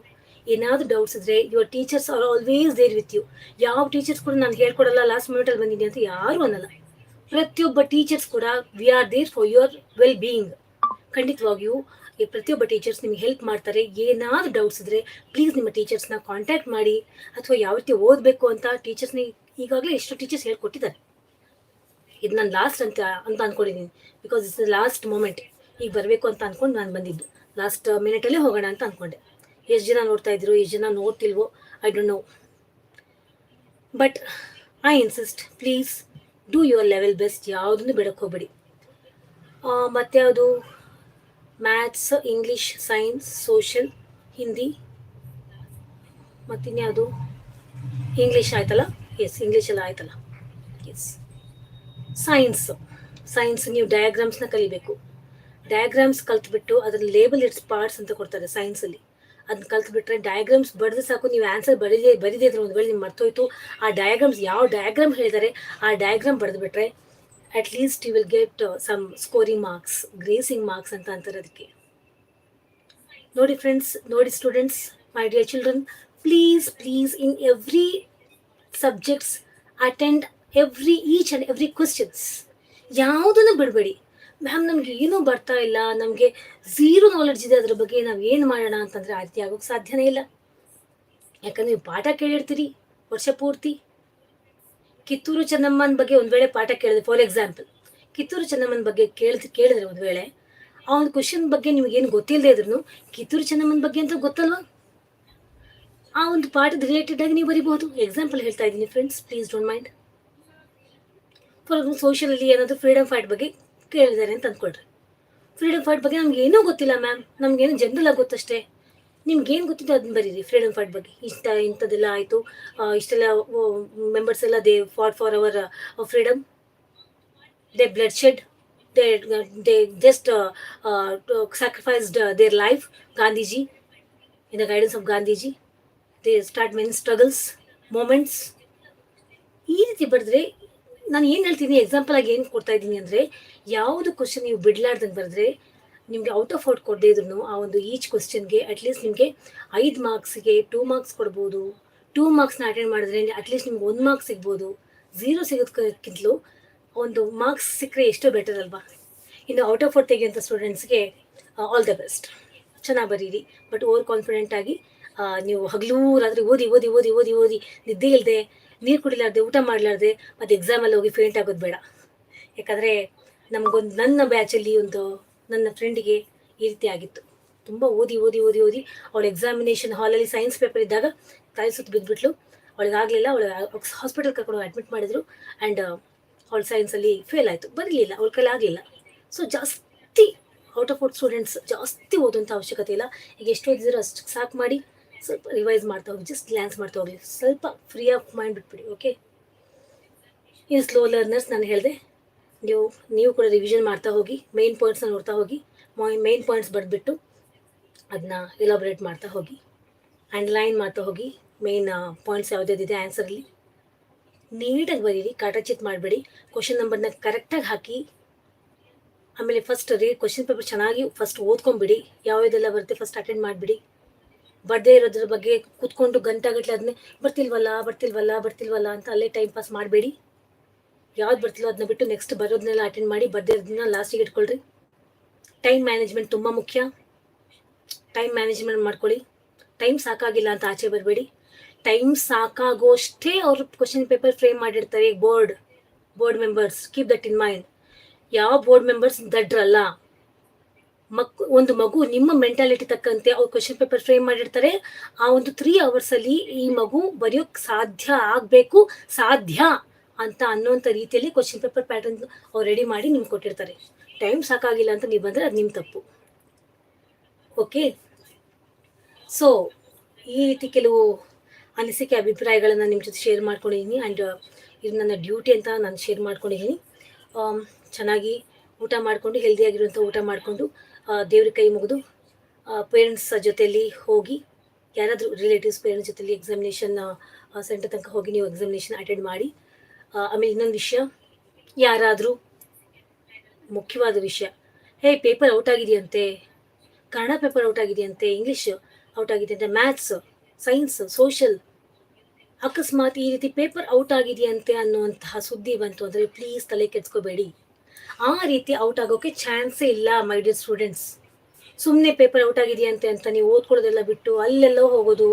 ಏನಾದರೂ ಡೌಟ್ಸ್ ಇದ್ರೆ your teachers are always there with you ಯಾವ ಟೀಚರ್ಸ್ ಕೂಡ ನಾನು ಹೇಳ್ಕೊಡಲ್ಲ ಲಾಸ್ಟ್ ಮಿನಿಟಲ್ಲಿ ಬಂದಿದ್ದೀನಿ ಅಂತ ಯಾರೂ ಅನ್ನಲ್ಲ. ಪ್ರತಿಯೊಬ್ಬ ಟೀಚರ್ಸ್ ಕೂಡ we are there for your well being ಖಂಡಿತವಾಗಿಯೂ ಈ ಪ್ರತಿಯೊಬ್ಬ ಟೀಚರ್ಸ್ ನಿಮ್ಗೆ ಹೆಲ್ಪ್ ಮಾಡ್ತಾರೆ. ಏನಾದರೂ ಡೌಟ್ಸ್ ಇದ್ರೆ ಪ್ಲೀಸ್ ನಿಮ್ಮ ಟೀಚರ್ಸ್ನ ಕಾಂಟ್ಯಾಕ್ಟ್ ಮಾಡಿ, ಅಥವಾ ಯಾವ ರೀತಿ ಓದಬೇಕು ಅಂತ ಟೀಚರ್ಸ್ನ ಈಗಾಗಲೇ ಎಷ್ಟು ಟೀಚರ್ಸ್ ಹೇಳ್ಕೊಟ್ಟಿದ್ದಾರೆ. ಇದು ನಾನು ಲಾಸ್ಟ್ ಅಂತ ಅಂತ ಅಂದ್ಕೊಂಡಿದ್ದೀನಿ ಬಿಕಾಸ್ ಇಟ್ಸ್ ಲಾಸ್ಟ್ ಮೂಮೆಂಟ್ ಈಗ ಬರಬೇಕು ಅಂತ ಅಂದ್ಕೊಂಡು ನಾನು ಬಂದಿದ್ದು. ಲಾಸ್ಟ್ ಮಿನಿಟಲ್ಲೇ ಹೋಗೋಣ ಅಂತ ಅಂದ್ಕೊಂಡೆ ಎಷ್ಟು ಜನ ನೋಡ್ತಾ ಇದ್ರು, ಎಷ್ಟು ಜನ ನೋಡ್ತಿಲ್ವೋ I don't know but I insist please do your level best ಯಾವುದನ್ನು ಬಿಡಕ್ಕೆ ಹೋಗಬೇಡಿ. ಮತ್ತು ಯಾವುದು? Maths English science social Hindi ಮತ್ತಿನ್ಯಾವುದು? English ಆಯ್ತಲ್ಲ? ಎಸ್ ಇಂಗ್ಲೀಷೆಲ್ಲ ಆಯ್ತಲ್ಲ. ಎಸ್ ಸೈನ್ಸ್ ಸೈನ್ಸ್ ನೀವು ಡಯಾಗ್ರಾಮ್ಸ್ನ ಕಲಿಬೇಕು. ಡಯಾಗ್ರಾಮ್ಸ್ ಕಲ್ತ್ಬಿಟ್ಟು ಅದರ ಲೇಬಲ್ ಇಟ್ಸ್ ಪಾರ್ಟ್ಸ್ ಅಂತ ಕೊಡ್ತಾರೆ ಸೈನ್ಸಲ್ಲಿ ಅದನ್ನ ಕಲ್ತ್ಬಿಟ್ರೆ ಡಯಾಗ್ರಾಮ್ಸ್ ಬರೆದು ಸಾಕು, ನೀವು ಆನ್ಸರ್ ಬರೀದೇ ಬರೀದೇ ಇದ್ರೆ ಒಂದು ವೇಳೆ ನಿಮ್ಗೆ ಮರ್ತೋಯ್ತು. ಆ ಡಯಾಗ್ರಾಮ್ಸ್ ಯಾವ ಡಯಾಗ್ರಾಮ್ ಹೇಳಿದ್ದಾರೆ ಆ diagram ಬರೆದುಬಿಟ್ರೆ at least you will get some scoring marks gracing marks ಅಂತ ಅಂತಾರೆ ಅದಕ್ಕೆ ನೋಡಿ ಫ್ರೆಂಡ್ಸ್ ನೋಡಿ students my dear children please please in every subjects attend every each and every questions ಯಾವುದನ್ನು ಬಿಡಬೇಡಿ. ಮ್ಯಾಮ್ ನಮಗೆ ಏನೂ ಬರ್ತಾ ಇಲ್ಲ. ನಮಗೆ ಝೀರೋ ನಾಲೆಡ್ಜ್ ಇದೆ ಅದ್ರ ಬಗ್ಗೆ ನಾವು ಏನು ಮಾಡೋಣ ಅಂತಂದರೆ ಆ ರೀತಿ ಆಗೋಕ್ಕೆ ಸಾಧ್ಯನೇ ಇಲ್ಲ. ಯಾಕಂದ್ರೆ ನೀವು ಪಾಠ ಕೇಳಿರ್ತೀರಿ ವರ್ಷ ಪೂರ್ತಿ. ಕಿತ್ತೂರು ಚೆನ್ನಮ್ಮನ ಬಗ್ಗೆ ಒಂದು ವೇಳೆ ಪಾಠ ಕೇಳಿದ್ರೆ ಫಾರ್ ಎಕ್ಸಾಂಪಲ್ ಕಿತ್ತೂರು ಚೆನ್ನಮ್ಮನ ಬಗ್ಗೆ ಕೇಳಿದ್, ಕೇಳಿದ್ರೆ ಒಂದು ವೇಳೆ ಆ ಒಂದು ಕ್ವಶನ್ ಬಗ್ಗೆ ನಿಮಗೇನು ಗೊತ್ತಿಲ್ಲದೆ ಇದ್ರು ಕಿತ್ತೂರು ಚೆನ್ನಮ್ಮನ ಬಗ್ಗೆ ಅಂತ ಗೊತ್ತಲ್ವಾ? ಆ ಒಂದು ಪಾಠದ ರಿಲೇಟೆಡ್ ಆಗಿ ನೀವು ಬರಿಬಹುದು. ಎಕ್ಸಾಂಪಲ್ ಹೇಳ್ತಾ ಇದ್ದೀನಿ friends please don't mind for example ಸೋಷಿಯಲಲ್ಲಿ ಏನಾದರೂ ಫ್ರೀಡಮ್ ಫೈಟ್ ಬಗ್ಗೆ ಕೇಳಿದ್ದಾರೆ ಅಂತ ಅಂದ್ಕೊಳ್ರಿ ಫ್ರೀಡಮ್ ಫೈಟ್ ಬಗ್ಗೆ ನಮ್ಗೆ ಏನೂ ಗೊತ್ತಿಲ್ಲ ಮ್ಯಾಮ್ ನಮಗೇನು ಜನರಲ್ ಆಗಿ ಗೊತ್ತಷ್ಟೇ. ನಿಮ್ಗೇನು ಗೊತ್ತಿದೆ ಅದನ್ನ ಬರೀರಿ ಫ್ರೀಡಮ್ ಫೈಟ್ ಬಗ್ಗೆ. ಇಷ್ಟ, ಇಂಥದ್ದೆಲ್ಲ ಆಯಿತು. ಇಷ್ಟೆಲ್ಲ ಮೆಂಬರ್ಸ್ ಎಲ್ಲ they fought for our freedom they blood shed they they just sacrificed their life Gandhiji in the guidance of Gandhiji they start men struggles moments ಈ ರೀತಿ ಬರೆದ್ರೆ ನಾನು ಏನು ಹೇಳ್ತೀನಿ ಎಕ್ಸಾಂಪಲ್ ಆಗಿ ಏನು ಕೊಡ್ತಾ ಇದ್ದೀನಿ ಅಂದರೆ, ಯಾವುದು ಕ್ವಶನ್ ನೀವು ಬಿಡ್ಲಾರ್ದಂಗೆ ಬರೆದ್ರೆ, ನಿಮಗೆ ಔಟ್ ಆಫ್ ಔಟ್ ಕೊಡದೇ ಇದ್ರು ಆ ಒಂದು ಈಚ್ ಕ್ವಶನ್ಗೆ ಅಟ್ಲೀಸ್ಟ್ ನಿಮಗೆ ಐದು ಮಾರ್ಕ್ಸ್ಗೆ ಟೂ ಮಾರ್ಕ್ಸ್ ಕೊಡ್ಬೋದು. ಟೂ ಮಾರ್ಕ್ಸ್ನ ಅಟೆಂಡ್ ಮಾಡಿದ್ರೆ ಅಟ್ಲೀಸ್ಟ್ ನಿಮ್ಗೆ ಒಂದು ಮಾರ್ಕ್ಸ್ ಸಿಗ್ಬೋದು. ಝೀರೋ ಸಿಗೋದಕ್ಕಿಂತಲೂ ಒಂದು ಮಾರ್ಕ್ಸ್ ಸಿಕ್ಕರೆ ಎಷ್ಟೋ ಬೆಟರ್ ಅಲ್ವಾ? ಇನ್ನು ಔಟ್ ಆಫ್ ಔಟ್ ತೆಗೆಯುವಂಥ ಸ್ಟೂಡೆಂಟ್ಸ್ಗೆ ಆಲ್ ದ ಬೆಸ್ಟ್ ಚೆನ್ನಾಗಿ ಬರೀರಿ. ಬಟ್ ಓವರ್ ಕಾನ್ಫಿಡೆಂಟ್ ಆಗಿ ನೀವು ಹಗಲೂ ರಾತ್ರಿ ಓದಿ ಓದಿ ಓದಿ ಓದಿ ಓದಿ, ನಿದ್ದೆ ಇಲ್ಲದೆ ನೀರು ಕುಡಿಲಾರ್ದೆ, ಊಟ ಮಾಡಲಾರ್ದೆ, ಮತ್ತು ಎಕ್ಸಾಮಲ್ಲಿ ಹೋಗಿ ಫೇಂಟ್ ಆಗೋದು ಬೇಡ. ಯಾಕಂದರೆ ನಮಗೊಂದು ನನ್ನ ಬ್ಯಾಚಲ್ಲಿ ಒಂದು ನನ್ನ ಫ್ರೆಂಡಿಗೆ ಈ ರೀತಿ ಆಗಿತ್ತು. ತುಂಬ ಓದಿ ಓದಿ ಓದಿ ಓದಿ, ಅವಳು ಎಕ್ಸಾಮಿನೇಷನ್ ಹಾಲಲ್ಲಿ ಸೈನ್ಸ್ ಪೇಪರ್ ಇದ್ದಾಗ ತಾಯಿ ಸುತ್ತು ಬಿದ್ದುಬಿಟ್ಲು ಅವಳಿಗೆ ಆಗಲಿಲ್ಲ, ಅವಳು ಹಾಸ್ಪಿಟಲ್ ಕರ್ಕೊಂಡು ಅಡ್ಮಿಟ್ ಮಾಡಿದ್ರು ಆ್ಯಂಡ್ ಅವಳು ಸೈನ್ಸಲ್ಲಿ ಫೇಲ್ ಆಯಿತು. ಬರಲಿಲ್ಲ, ಅವಳ ಕೈಲಿ ಆಗಲಿಲ್ಲ. ಸೊ ಜಾಸ್ತಿ ಔಟ್ ಆಫ್ ಔಟ್ ಸ್ಟೂಡೆಂಟ್ಸ್ ಜಾಸ್ತಿ ಓದುವಂಥ ಅವಶ್ಯಕತೆ ಇಲ್ಲ. ಈಗ ಎಷ್ಟು ಓದಿದ್ರು ಅಷ್ಟು ಸಾಕು ಮಾಡಿ ಸ್ವಲ್ಪ ರಿವೈಸ್ ಮಾಡ್ತಾ ಹೋಗಿ ಜಸ್ಟ್ ಗ್ಲ್ಯಾನ್ಸ್ ಮಾಡ್ತಾ ಹೋಗಿ. ಸ್ವಲ್ಪ ಫ್ರೀ ಆಫ್ ಮೈಂಡ್ ಬಿಟ್ಬಿಡಿ ಓಕೆ ಇನ್ನು ಸ್ಲೋ ಲರ್ನರ್ಸ್ ನಾನು ಹೇಳಿದೆ, ನೀವು ನೀವು ಕೂಡ ರಿವಿಷನ್ ಮಾಡ್ತಾ ಹೋಗಿ ಮೇನ್ ಪಾಯಿಂಟ್ಸ್ನ ನೋಡ್ತಾ ಹೋಗಿ ಮೇನ್ ಪಾಯಿಂಟ್ಸ್ ಬರೆದ್ಬಿಟ್ಟು ಅದನ್ನ ಎಲಾಬ್ರೇಟ್ ಮಾಡ್ತಾ ಹೋಗಿ ಅಂಡರ್ಲೈನ್ ಮಾಡ್ತಾ ಹೋಗಿ ಮೇನ್ ಪಾಯಿಂಟ್ಸ್ ಯಾವುದ್ಯಾವ್ದಿದೆ ಆನ್ಸರಲ್ಲಿ ನೀಟಾಗಿ ಬರೀರಿ, ಕಾಟಚಿತ್ ಮಾಡಬೇಡಿ ಕ್ವಶನ್ ನಂಬರ್ನ ಕರೆಕ್ಟಾಗಿ ಹಾಕಿ, ಆಮೇಲೆ ಫಸ್ಟ್ ರೀ ಕ್ವಶನ್ ಪೇಪರ್ ಚೆನ್ನಾಗಿ ಫಸ್ಟ್ ಓದ್ಕೊಂಬಿಡಿ ಯಾವುದೆಲ್ಲ ಬರುತ್ತೆ ಫಸ್ಟ್ ಅಟೆಂಡ್ ಮಾಡಿಬಿಡಿ. ಬರ್ದೇ ಇರೋದ್ರ ಬಗ್ಗೆ ಕೂತ್ಕೊಂಡು ಗಂಟಾಗಟ್ಲೆ ಅದನ್ನೇ ಬರ್ತಿಲ್ವಲ್ಲ ಬರ್ತಿಲ್ವಲ್ಲ ಬರ್ತಿಲ್ವಲ್ಲ ಅಂತ ಅಲ್ಲೇ ಟೈಮ್ ಪಾಸ್ ಮಾಡಬೇಡಿ. ಯಾವ್ದು ಬರ್ತಿಲ್ಲ ಅದನ್ನ ಬಿಟ್ಟು ನೆಕ್ಸ್ಟ್ ಬರೋದನ್ನೆಲ್ಲ ಅಟೆಂಡ್ ಮಾಡಿ ಬರ್ದೇ ಇರೋದನ್ನ ಲಾಸ್ಟಿಗೆ ಇಟ್ಕೊಳ್ರಿ. ಟೈಮ್ ಮ್ಯಾನೇಜ್ಮೆಂಟ್ ತುಂಬ ಮುಖ್ಯ. ಟೈಮ್ ಮ್ಯಾನೇಜ್ಮೆಂಟ್ ಮಾಡ್ಕೊಳ್ಳಿ. ಟೈಮ್ ಸಾಕಾಗಿಲ್ಲ ಅಂತ ಆಚೆ ಬರಬೇಡಿ. ಟೈಮ್ ಸಾಕಾಗೋಷ್ಟೇ ಅವರು ಕ್ವಶನ್ ಪೇಪರ್ ಫ್ರೇಮ್ ಮಾಡಿರ್ತಾರೆ board board members keep that in mind ಯಾವ ಬೋರ್ಡ್ ಮೆಂಬರ್ಸ್ ದಡ್ರಲ್ಲ ಮಕ್ ಒಂದು ಮಗು ನಿಮ್ಮ ಮೆಂಟಾಲಿಟಿ ತಕ್ಕಂತೆ ಅವ್ರು ಕ್ವಶನ್ ಪೇಪರ್ ಫ್ರೇಮ್ ಮಾಡಿರ್ತಾರೆ ಆ ಒಂದು ತ್ರೀ ಅವರ್ಸಲ್ಲಿ ಈ ಮಗು ಬರೆಯೋಕ್ ಸಾಧ್ಯ ಆಗಬೇಕು ಸಾಧ್ಯ ಅಂತ ಅನ್ನೋಂಥ ರೀತಿಯಲ್ಲಿ ಕ್ವಶನ್ ಪೇಪರ್ ಪ್ಯಾಟರ್ನ್ ಅವ್ರು ರೆಡಿ ಮಾಡಿ ನಿಮ್ಗೆ ಕೊಟ್ಟಿರ್ತಾರೆ. ಟೈಮ್ ಸಾಕಾಗಿಲ್ಲ ಅಂತ ನೀವು ಬಂದರೆ ಅದು ನಿಮ್ಮ ತಪ್ಪು. ಓಕೆ ಸೊ ಈ ರೀತಿ ಕೆಲವು ಅನಿಸಿಕೆ ಅಭಿಪ್ರಾಯಗಳನ್ನು ನಿಮ್ಮ ಜೊತೆ ಶೇರ್ ಮಾಡ್ಕೊಂಡಿದ್ದೀನಿ ಆ್ಯಂಡ್ ಇದು ನನ್ನ ಡ್ಯೂಟಿ ಅಂತ ನಾನು ಶೇರ್ ಮಾಡ್ಕೊಂಡಿದ್ದೀನಿ ಆಮ್, ಚೆನ್ನಾಗಿ ಊಟ ಮಾಡಿಕೊಂಡು ಹೆಲ್ದಿಯಾಗಿರುವಂಥ ಊಟ ಮಾಡಿಕೊಂಡು ದೇವ್ರ ಕೈ ಮುಗಿದು ಪೇರೆಂಟ್ಸ್ ಜೊತೆಯಲ್ಲಿ ಹೋಗಿ, ಯಾರಾದರೂ ರಿಲೇಟಿವ್ಸ್ ಪೇರೆಂಟ್ಸ್ ಜೊತೆಲಿ ಎಕ್ಸಾಮಿನೇಷನ್ ಸೆಂಟರ್ ತನಕ ಹೋಗಿ ನೀವು ಎಕ್ಸಾಮಿನೇಷನ್ ಅಟೆಂಡ್ ಮಾಡಿ. ಆಮೇಲೆ ಇನ್ನೊಂದು ವಿಷಯ, ಯಾರಾದರೂ ಮುಖ್ಯವಾದ ವಿಷಯ, ಹೇ ಪೇಪರ್ ಔಟ್ ಆಗಿದೆಯಂತೆ, ಕನ್ನಡ ಪೇಪರ್ ಔಟ್ ಆಗಿದೆಯಂತೆ ಇಂಗ್ಲೀಷ್ ಔಟ್ ಆಗಿದೆಯಂತೆ ಮ್ಯಾಥ್ಸ್ ಸೈನ್ಸ್ ಸೋಷಲ್ ಅಕಸ್ಮಾತ್ ಈ ರೀತಿ ಪೇಪರ್ ಔಟ್ ಆಗಿದೆಯಂತೆ ಅನ್ನುವಂತಹ ಸುದ್ದಿ ಬಂತು ಅಂದರೆ ಪ್ಲೀಸ್ ತಲೆ ಕೆಡ್ಸ್ಕೋಬೇಡಿ. ಆ ರೀತಿ ಔಟ್ ಆಗೋಕ್ಕೆ ಚಾನ್ಸೇ ಇಲ್ಲ ಮೈ ಡಿಯರ್ ಸ್ಟೂಡೆಂಟ್ಸ್ ಸುಮ್ಮನೆ ಪೇಪರ್ ಔಟ್ ಆಗಿದೆಯಂತೆ ಅಂತ ನೀವು ಓದ್ಕೊಳ್ಳೋದೆಲ್ಲ ಬಿಟ್ಟು ಅಲ್ಲೆಲ್ಲೋ ಹೋಗೋದು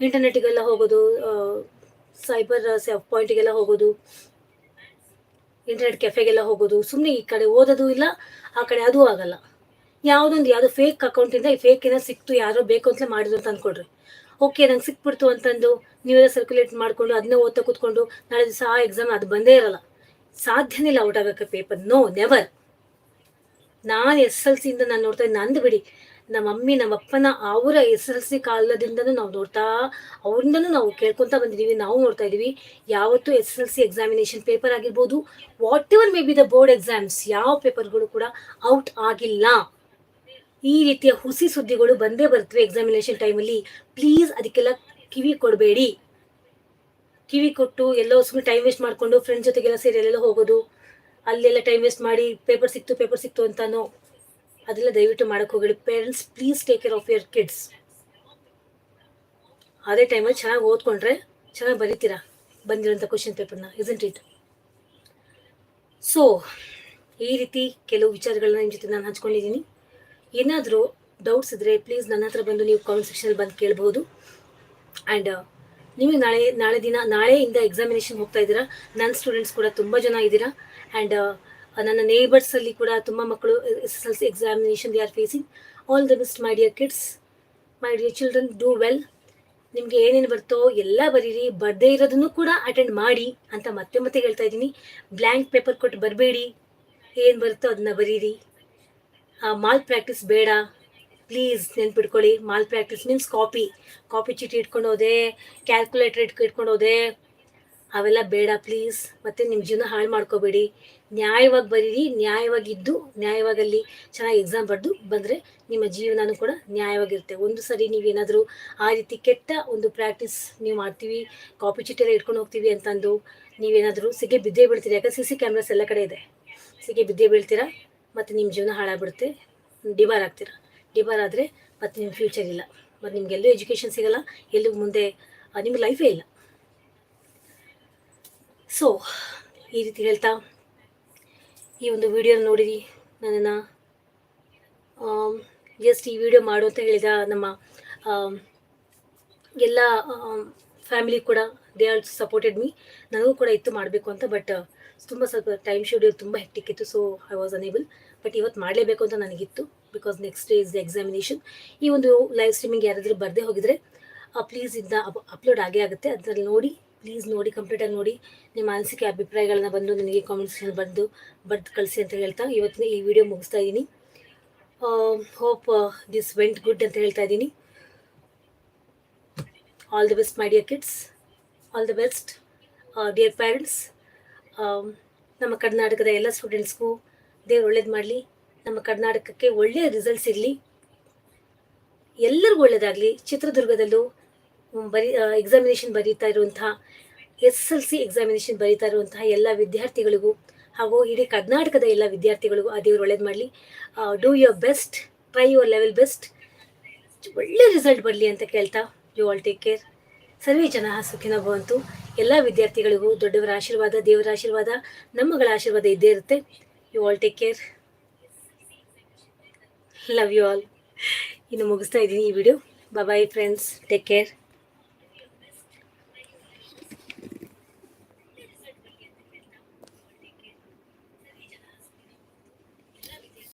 ಇಂಟರ್ನೆಟಿಗೆಲ್ಲ ಹೋಗೋದು ಸೈಬರ್ ಪಾಯಿಂಟಿಗೆಲ್ಲ ಹೋಗೋದು ಇಂಟರ್ನೆಟ್ ಕೆಫೆಗೆಲ್ಲ ಹೋಗೋದು ಸುಮ್ಮನೆ ಈ ಕಡೆ ಓದೋದು ಇಲ್ಲ, ಆ ಕಡೆ ಅದು ಆಗಲ್ಲ. ಯಾವುದೊಂದು, ಯಾವುದೋ ಫೇಕ್ ಅಕೌಂಟಿಂದ ಈ ಫೇಕ್ ಏನೋ ಸಿಕ್ತು, ಯಾರೋ ಬೇಕು ಅಂತಲೇ ಮಾಡಿದ್ರು ಅಂತ ಅಂದ್ಕೊಡ್ರಿ ಓಕೆ ನಂಗೆ ಸಿಕ್ಬಿಡ್ತು ಅಂತಂದು ನೀವೆಲ್ಲ ಸರ್ಕ್ಯುಲೇಟ್ ಮಾಡಿಕೊಂಡು ಅದನ್ನೇ ಓದ್ತಾ ಕೂತ್ಕೊಂಡು, ನಾಳೆ ದಿವಸ ಆ ಎಕ್ಸಾಮ್ ಅದು ಬಂದೇ ಇರಲ್ಲ. ಸಾಧ್ಯನೇ ಇಲ್ಲ ಔಟ್ ಆಗೋಕ್ಕೆ ಪೇಪರ್ ನೋ ನೆವರ್ ನಾನು ಎಸ್ ಎಲ್ ಸಿಯಿಂದ ನಾನು ನೋಡ್ತಾ ಇದ್ದೆ. ನಂದು ಬಿಡಿ, ನಮ್ಮ ಮಮ್ಮಿ, ನಮ್ಮ ಅಪ್ಪನ ಅವರ ಎಸ್ ಎಲ್ ಸಿ ಕಾಲದಿಂದನೂ ನಾವು ನೋಡ್ತಾ, ಅವರಿಂದನೂ ನಾವು ಕೇಳ್ಕೊತಾ ಬಂದಿದ್ದೀವಿ ನಾವು ನೋಡ್ತಾ ಇದ್ದೀವಿ ಯಾವತ್ತೂ S L C examination paper ಆಗಿರ್ಬೋದು whatever may be the board exams ಯಾವ ಪೇಪರ್ಗಳು ಕೂಡ ಔಟ್ ಆಗಿಲ್ಲ. ಈ ರೀತಿಯ ಹುಸಿ ಸುದ್ದಿಗಳು ಬಂದೇ ಬರ್ತವೆ ಎಕ್ಸಾಮಿನೇಷನ್ ಟೈಮಲ್ಲಿ ಪ್ಲೀಸ್ ಅದಕ್ಕೆಲ್ಲ ಕಿವಿ ಕೊಡಬೇಡಿ. ಕಿವಿ ಕೊಟ್ಟು ಎಲ್ಲೋ ಸುಮ್ಮನೆ ಟೈಮ್ ವೇಸ್ಟ್ ಮಾಡಿಕೊಂಡು ಫ್ರೆಂಡ್ಸ್ ಜೊತೆಗೆಲ್ಲ ಸೇರಿ ಎಲ್ಲೆಲ್ಲ ಹೋಗೋದು, ಅಲ್ಲೆಲ್ಲ ಟೈಮ್ ವೇಸ್ಟ್ ಮಾಡಿ ಪೇಪರ್ ಸಿಕ್ತು ಪೇಪರ್ ಸಿಕ್ತು ಅಂತಾನೋ, ಅದೆಲ್ಲ ದಯವಿಟ್ಟು ಮಾಡಕ್ಕೆ ಹೋಗಿ parents please take care of your kids ಅದೇ ಟೈಮಲ್ಲಿ ಚೆನ್ನಾಗಿ ಓದ್ಕೊಂಡ್ರೆ ಚೆನ್ನಾಗಿ ಬರೀತೀರಾ? ಬಂದಿರೋಂಥ ಕ್ವಶನ್ ಪೇಪರ್ನ ಇಸಂಟ್ ಇಟ್ ಸೊ ಈ ರೀತಿ ಕೆಲವು ವಿಚಾರಗಳನ್ನ ನಿಮ್ಮ ಜೊತೆ ನಾನು ಹಂಚ್ಕೊಂಡಿದ್ದೀನಿ. ಏನಾದರೂ ಡೌಟ್ಸ್ ಇದ್ದರೆ ಪ್ಲೀಸ್ ನನ್ನ ಹತ್ರ ಬಂದು ನೀವು ಕಾಮೆಂಟ್ ಸೆಕ್ಷನಲ್ಲಿ ಬಂದು ಕೇಳ್ಬೋದು. ಆ್ಯಂಡ್ ನೀವು ನಾಳೆ ನಾಳೆ ದಿನ, ನಾಳೆಯಿಂದ ಎಕ್ಸಾಮಿನೇಷನ್ ಹೋಗ್ತಾ ಇದ್ದೀರಾ? ನನ್ನ ಸ್ಟೂಡೆಂಟ್ಸ್ ಕೂಡ ತುಂಬ ಜನ ಇದ್ದೀರಾ? ಆ್ಯಂಡ್ ನನ್ನ ನೇಬರ್ಸಲ್ಲಿ ಕೂಡ ತುಂಬ ಮಕ್ಕಳು S S L C examination they are facing all the best my dear kids my dear children do well ನಿಮಗೆ ಏನೇನು ಬರ್ತೋ ಎಲ್ಲ ಬರೀರಿ. ಬರದೇ ಇರೋದನ್ನು ಕೂಡ ಅಟೆಂಡ್ ಮಾಡಿ ಅಂತ ಮತ್ತೆ ಮತ್ತೆ ಹೇಳ್ತಾ ಇದ್ದೀನಿ. ಬ್ಲ್ಯಾಂಕ್ ಪೇಪರ್ ಕೊಟ್ಟು ಬರಬೇಡಿ. ಏನು ಬರುತ್ತೋ ಅದನ್ನ ಬರೀರಿ. ಮಾಲ್ ಪ್ರಾಕ್ಟೀಸ್ ಬೇಡ. ಪ್ಲೀಸ್ ನೆನ್ಪಿಟ್ಕೊಳ್ಳಿ. Malpractice means copy copy ಚೀಟಿ ಇಟ್ಕೊಂಡು ಹೋದೆ ಕ್ಯಾಲ್ಕುಲೇಟರ್ ಇಟ್ಕೊ, ಇಟ್ಕೊಂಡು ಹೋದೆ. ಅವೆಲ್ಲ ಬೇಡ ಪ್ಲೀಸ್ ಮತ್ತು ನಿಮ್ಮ ಜೀವನ ಹಾಳು ಮಾಡ್ಕೋಬೇಡಿ. ನ್ಯಾಯವಾಗಿ ಬರೀರಿ ನ್ಯಾಯವಾಗಿದ್ದು ನ್ಯಾಯವಾಗಲ್ಲಿ ಚೆನ್ನಾಗಿ ಎಕ್ಸಾಮ್ ಬರೆದು ಬಂದರೆ ನಿಮ್ಮ ಜೀವನನೂ ಕೂಡ ನ್ಯಾಯವಾಗಿರುತ್ತೆ. ಒಂದು ಸರಿ ನೀವೇನಾದರೂ ಆ ರೀತಿ ಕೆಟ್ಟ ಒಂದು ಪ್ರಾಕ್ಟೀಸ್ ನೀವು ಮಾಡ್ತೀವಿ ಕಾಪಿ ಚೀಟಿಯೆಲ್ಲ ಇಟ್ಕೊಂಡು ಹೋಗ್ತೀವಿ ಅಂತಂದು ನೀವೇನಾದರೂ ಸಿಗೆ ಬಿದ್ದೇ ಬೀಳ್ತೀರಿ. ಯಾಕಂದ್ರೆ ಸಿ ಸಿ ಕ್ಯಾಮ್ರಾಸ್ ಎಲ್ಲ ಕಡೆ ಇದೆ. ಸಿಗೆ ಬಿದ್ದೇ ಬೀಳ್ತೀರಾ, ಮತ್ತು ನಿಮ್ಮ ಜೀವನ ಹಾಳಾಗ್ಬಿಡುತ್ತೆ. ಡಿಬಾರ್ ಆಗ್ತೀರಾ? ಡಿಬಾರ್ ಆದರೆ ಮತ್ತು ನಿಮ್ಮ ಫ್ಯೂಚರ್ ಇಲ್ಲ. ಮತ್ತು ನಿಮಗೆಲ್ಲೂ ಎಜುಕೇಷನ್ ಸಿಗಲ್ಲ ಎಲ್ಲೂ ಮುಂದೆ ನಿಮ್ಗೆ ಲೈಫೇ ಇಲ್ಲ. ಸೊ ಈ ರೀತಿ ಹೇಳ್ತಾ, ಈ ಒಂದು ವಿಡಿಯೋ ನೋಡಿರಿ. ನನ್ನನ್ನು ಜಸ್ಟ್ ಈ ವಿಡಿಯೋ ಮಾಡು ಅಂತ ಹೇಳಿದ ನಮ್ಮ ಎಲ್ಲ ಫ್ಯಾಮಿಲಿ ಕೂಡ ದೇ ಆಲ್ಸ್ ಸಪೋರ್ಟೆಡ್ ಮೀ ನನಗೂ ಕೂಡ ಇತ್ತು ಮಾಡಬೇಕು ಅಂತ ಬಟ್ ತುಂಬ ಸ್ವಲ್ಪ ಟೈಮ್ ಶೆಡ್ಯೂಲ್ ತುಂಬ ಹೆಕ್ಟಿಕ್ ಇತ್ತು so I was unable but ಇವತ್ತು ಮಾಡಲೇಬೇಕು ಅಂತ ನನಗಿತ್ತು because next day is the examination ಈ ಒಂದು ಲೈವ್ ಸ್ಟ್ರೀಮಿಂಗ್ ಯಾರಾದರೂ ಬರದೇ ಹೋಗಿದ್ರೆ ಪ್ಲೀಸ್ ಇದನ್ನ ಅಪ್ಲೋಡ್ ಆಗೇ ಆಗುತ್ತೆ. ಅದರಲ್ಲಿ ನೋಡಿ ಪ್ಲೀಸ್ ನೋಡಿ ಕಂಪ್ಲೀಟಾಗಿ ನೋಡಿ. ನಿಮ್ಮ ಅನಿಸಿಕೆ, ಅಭಿಪ್ರಾಯಗಳನ್ನ ಬಂದು ನನಗೆ ಕಾಮೆಂಟ್ಸ್ ಬಂದು, ಬರ್ದು ಕಳಿಸಿ ಅಂತ ಹೇಳ್ತಾ ಇವತ್ತಿನ ಈ ವಿಡಿಯೋ ಮುಗಿಸ್ತಾ ಇದ್ದೀನಿ. ಹೋಪ್ ದಿಸ್ ವೆಂಟ್ ಗುಡ್ ಅಂತ ಹೇಳ್ತಾ ಇದ್ದೀನಿ. All the best my dear kids all the best dear parents ನಮ್ಮ ಕರ್ನಾಟಕದ ಎಲ್ಲ ಸ್ಟೂಡೆಂಟ್ಸ್ಗೂ ದೇವ್ರು ಒಳ್ಳೇದು ಮಾಡಲಿ. ನಮ್ಮ ಕರ್ನಾಟಕಕ್ಕೆ ಒಳ್ಳೆಯ ರಿಸಲ್ಟ್ಸ್ ಇರಲಿ. ಎಲ್ಲರಿಗೂ ಒಳ್ಳೆಯದಾಗಲಿ ಚಿತ್ರದುರ್ಗದಲ್ಲೂ ಬರಿ ಎಕ್ಸಾಮಿನೇಷನ್ ಬರೀತಾ ಇರುವಂತಹ ಎಸ್ ಎಲ್ ಸಿ ಎಕ್ಸಾಮಿನೇಷನ್ ಬರೀತಾ ಇರುವಂತಹ ಎಲ್ಲ ವಿದ್ಯಾರ್ಥಿಗಳಿಗೂ ಹಾಗೂ ಇಡೀ ಕರ್ನಾಟಕದ ಎಲ್ಲ ವಿದ್ಯಾರ್ಥಿಗಳಿಗೂ ಆ ದೇವ್ರು ಒಳ್ಳೇದು ಮಾಡಲಿ. Do your best try your level best ಒಳ್ಳೆ ರಿಸಲ್ಟ್ ಬರಲಿ ಅಂತ ಕೇಳ್ತಾ ಯು ಆಲ್ ಟೇಕ್ ಕೇರ್ ಸರ್ವೇ ಜನ ಸುಖಿನ ಭವಂತು. ಎಲ್ಲ ವಿದ್ಯಾರ್ಥಿಗಳಿಗೂ ದೊಡ್ಡವರ ಆಶೀರ್ವಾದ, ದೇವರ ಆಶೀರ್ವಾದ, ನಮ್ಮಗಳ ಆಶೀರ್ವಾದ ಇದ್ದೇ ಇರುತ್ತೆ. You all take care love you all ಇನ್ನು ಮುಗಿಸ್ತಾ ಇದ್ದೀನಿ ಈ video bye friends take care